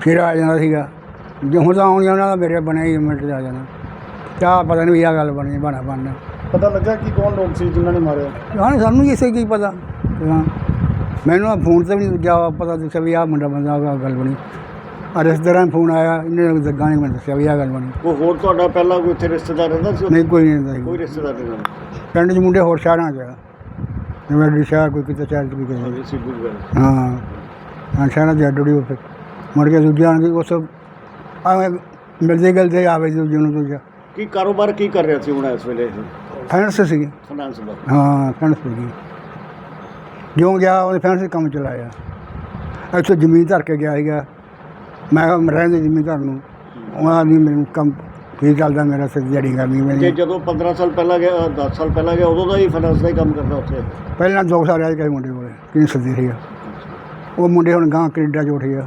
ਫਿਰ ਆ ਜਾਂਦਾ ਸੀਗਾ। ਜੇ ਹੁਣ ਤਾਂ ਆਉਣ ਉਹਨਾਂ ਦਾ ਮੇਰੇ ਬਣਿਆ ਹੀ ਮਿੰਟ 'ਚ ਆ ਜਾਣਾ। ਚਾਹ ਪਤਾ ਨਹੀਂ ਵੀ ਆਹ ਗੱਲ ਬਣੀ ਬਣਾ ਬਣਨਾ ਪਤਾ ਲੱਗਾ ਕਿ ਕੌਣ ਲੋਕ ਸੀ ਜਿਨ੍ਹਾਂ ਨੇ ਮਾਰਿਆ? ਹਾਂ ਸਾਨੂੰ ਵੀ ਇਸੇ ਕੀ ਪਤਾ। ਹਾਂ। ਮੈਨੂੰ ਫੋਨ ਤੇ ਵੀ ਨਹੀਂ ਜਾ ਪਤਾ ਦੱਸਿਆ ਵੀ ਆਹ ਮੁੰਡਾ ਬੰਦਾ ਆਹ ਗੱਲ ਬਣੀ। ਆ ਰਿਸ਼ਤੇਦਾਰਾਂ ਦਾ ਫੋਨ ਆਇਆ ਇਹਨੇ ਜੱਗਾਂ ਨੇ ਮੈਨੂੰ ਦੱਸਿਆ ਵੀ ਆਹ ਗੱਲ ਬਣੀ। ਕੋਈ ਹੋਰ ਤੁਹਾਡਾ ਪਹਿਲਾਂ ਕੋਈ ਉੱਥੇ ਰਿਸ਼ਤੇਦਾਰ ਰਹਿੰਦਾ ਸੀ? ਨਹੀਂ ਕੋਈ ਨਹੀਂ ਕੋਈ ਰਿਸ਼ਤੇਦਾਰ ਨਹੀਂ ਰਹਿੰਦਾ? ਪਿੰਡ 'ਚ ਮੁੰਡੇ ਹੋਰ ਸ਼ਹਿਰਾਂ 'ਚ ਆ। ਜਿਵੇਂ ਡਿਸ਼ਾ ਕੋਈ ਕਿਤੇ ਚੱਲ ਕੋਈ ਕਿਤੇ ਹਾਂਜੀ ਸਿੱਧੂ ਗੱਲ ਹਾਂ। ਹਾਂ ਸ਼ਹਿਰਾਂ ਦੀ ਅੱਡੜੀ ਉੱਥੇ ਮੁੜ ਕੇ ਦੂਜਿਆਂ ਨੂੰ ਵੀ ਉਸ ਆਵੇਂ ਮਿਲਦੇ ਗਲਦੇ ਆਵੇ ਦੂਜੇ ਨੂੰ ਦੂਜਾ। ਕੀ ਕਾਰੋਬਾਰ ਕੀ ਕਰ ਰਿਹਾ ਸੀ ਹੁਣ ਇਸ ਵੇਲੇ ਫੈਂਸ ਸੀ ਫਾਈਨਾਂਸ ਦਾ ਹਾਂ ਫੈਂਸ ਸੀ ਜਿਉਂ ਗਿਆ ਉਹਨੇ ਫੈਂਸ ਕੰਮ ਚਲਾਇਆ। ਇੱਥੇ ਜ਼ਮੀਨ ਧਰ ਕੇ ਗਿਆ ਸੀਗਾ। ਮੈਂ ਕਿਹਾ ਮੈਂ ਰਹਿੰਦੇ ਜ਼ਮੀਨ ਧਰ ਨੂੰ ਉਹਨਾਂ ਦੀ ਮੈਨੂੰ ਕੰਮ ਠੀਕ ਚੱਲਦਾ ਮੇਰਾ ਸਿਰ ਜੜੀ ਕਰਨੀ ਤੇ ਮੇਰੀ ਜਦੋਂ 15 ਸਾਲ ਪਹਿਲਾਂ ਗਿਆ 10 ਸਾਲ ਪਹਿਲਾਂ ਗਿਆ ਉਦੋਂ ਦਾ ਹੀ ਫਾਈਨਾਂਸ ਦਾ ਹੀ ਕੰਮ ਕਰਦਾ ਉੱਥੇ? ਪਹਿਲਾਂ ਦੋ ਸਾਲ ਰਹਿ ਮੁੰਡੇ ਕੋਲੇ ਕਿੰਨੀ ਸੱਦੀ ਸੀਗਾ ਉਹ ਮੁੰਡੇ ਹੁਣ ਗਾਂ ਕੈਨੇਡਾ ਚ ਉੱਠ ਗਿਆ।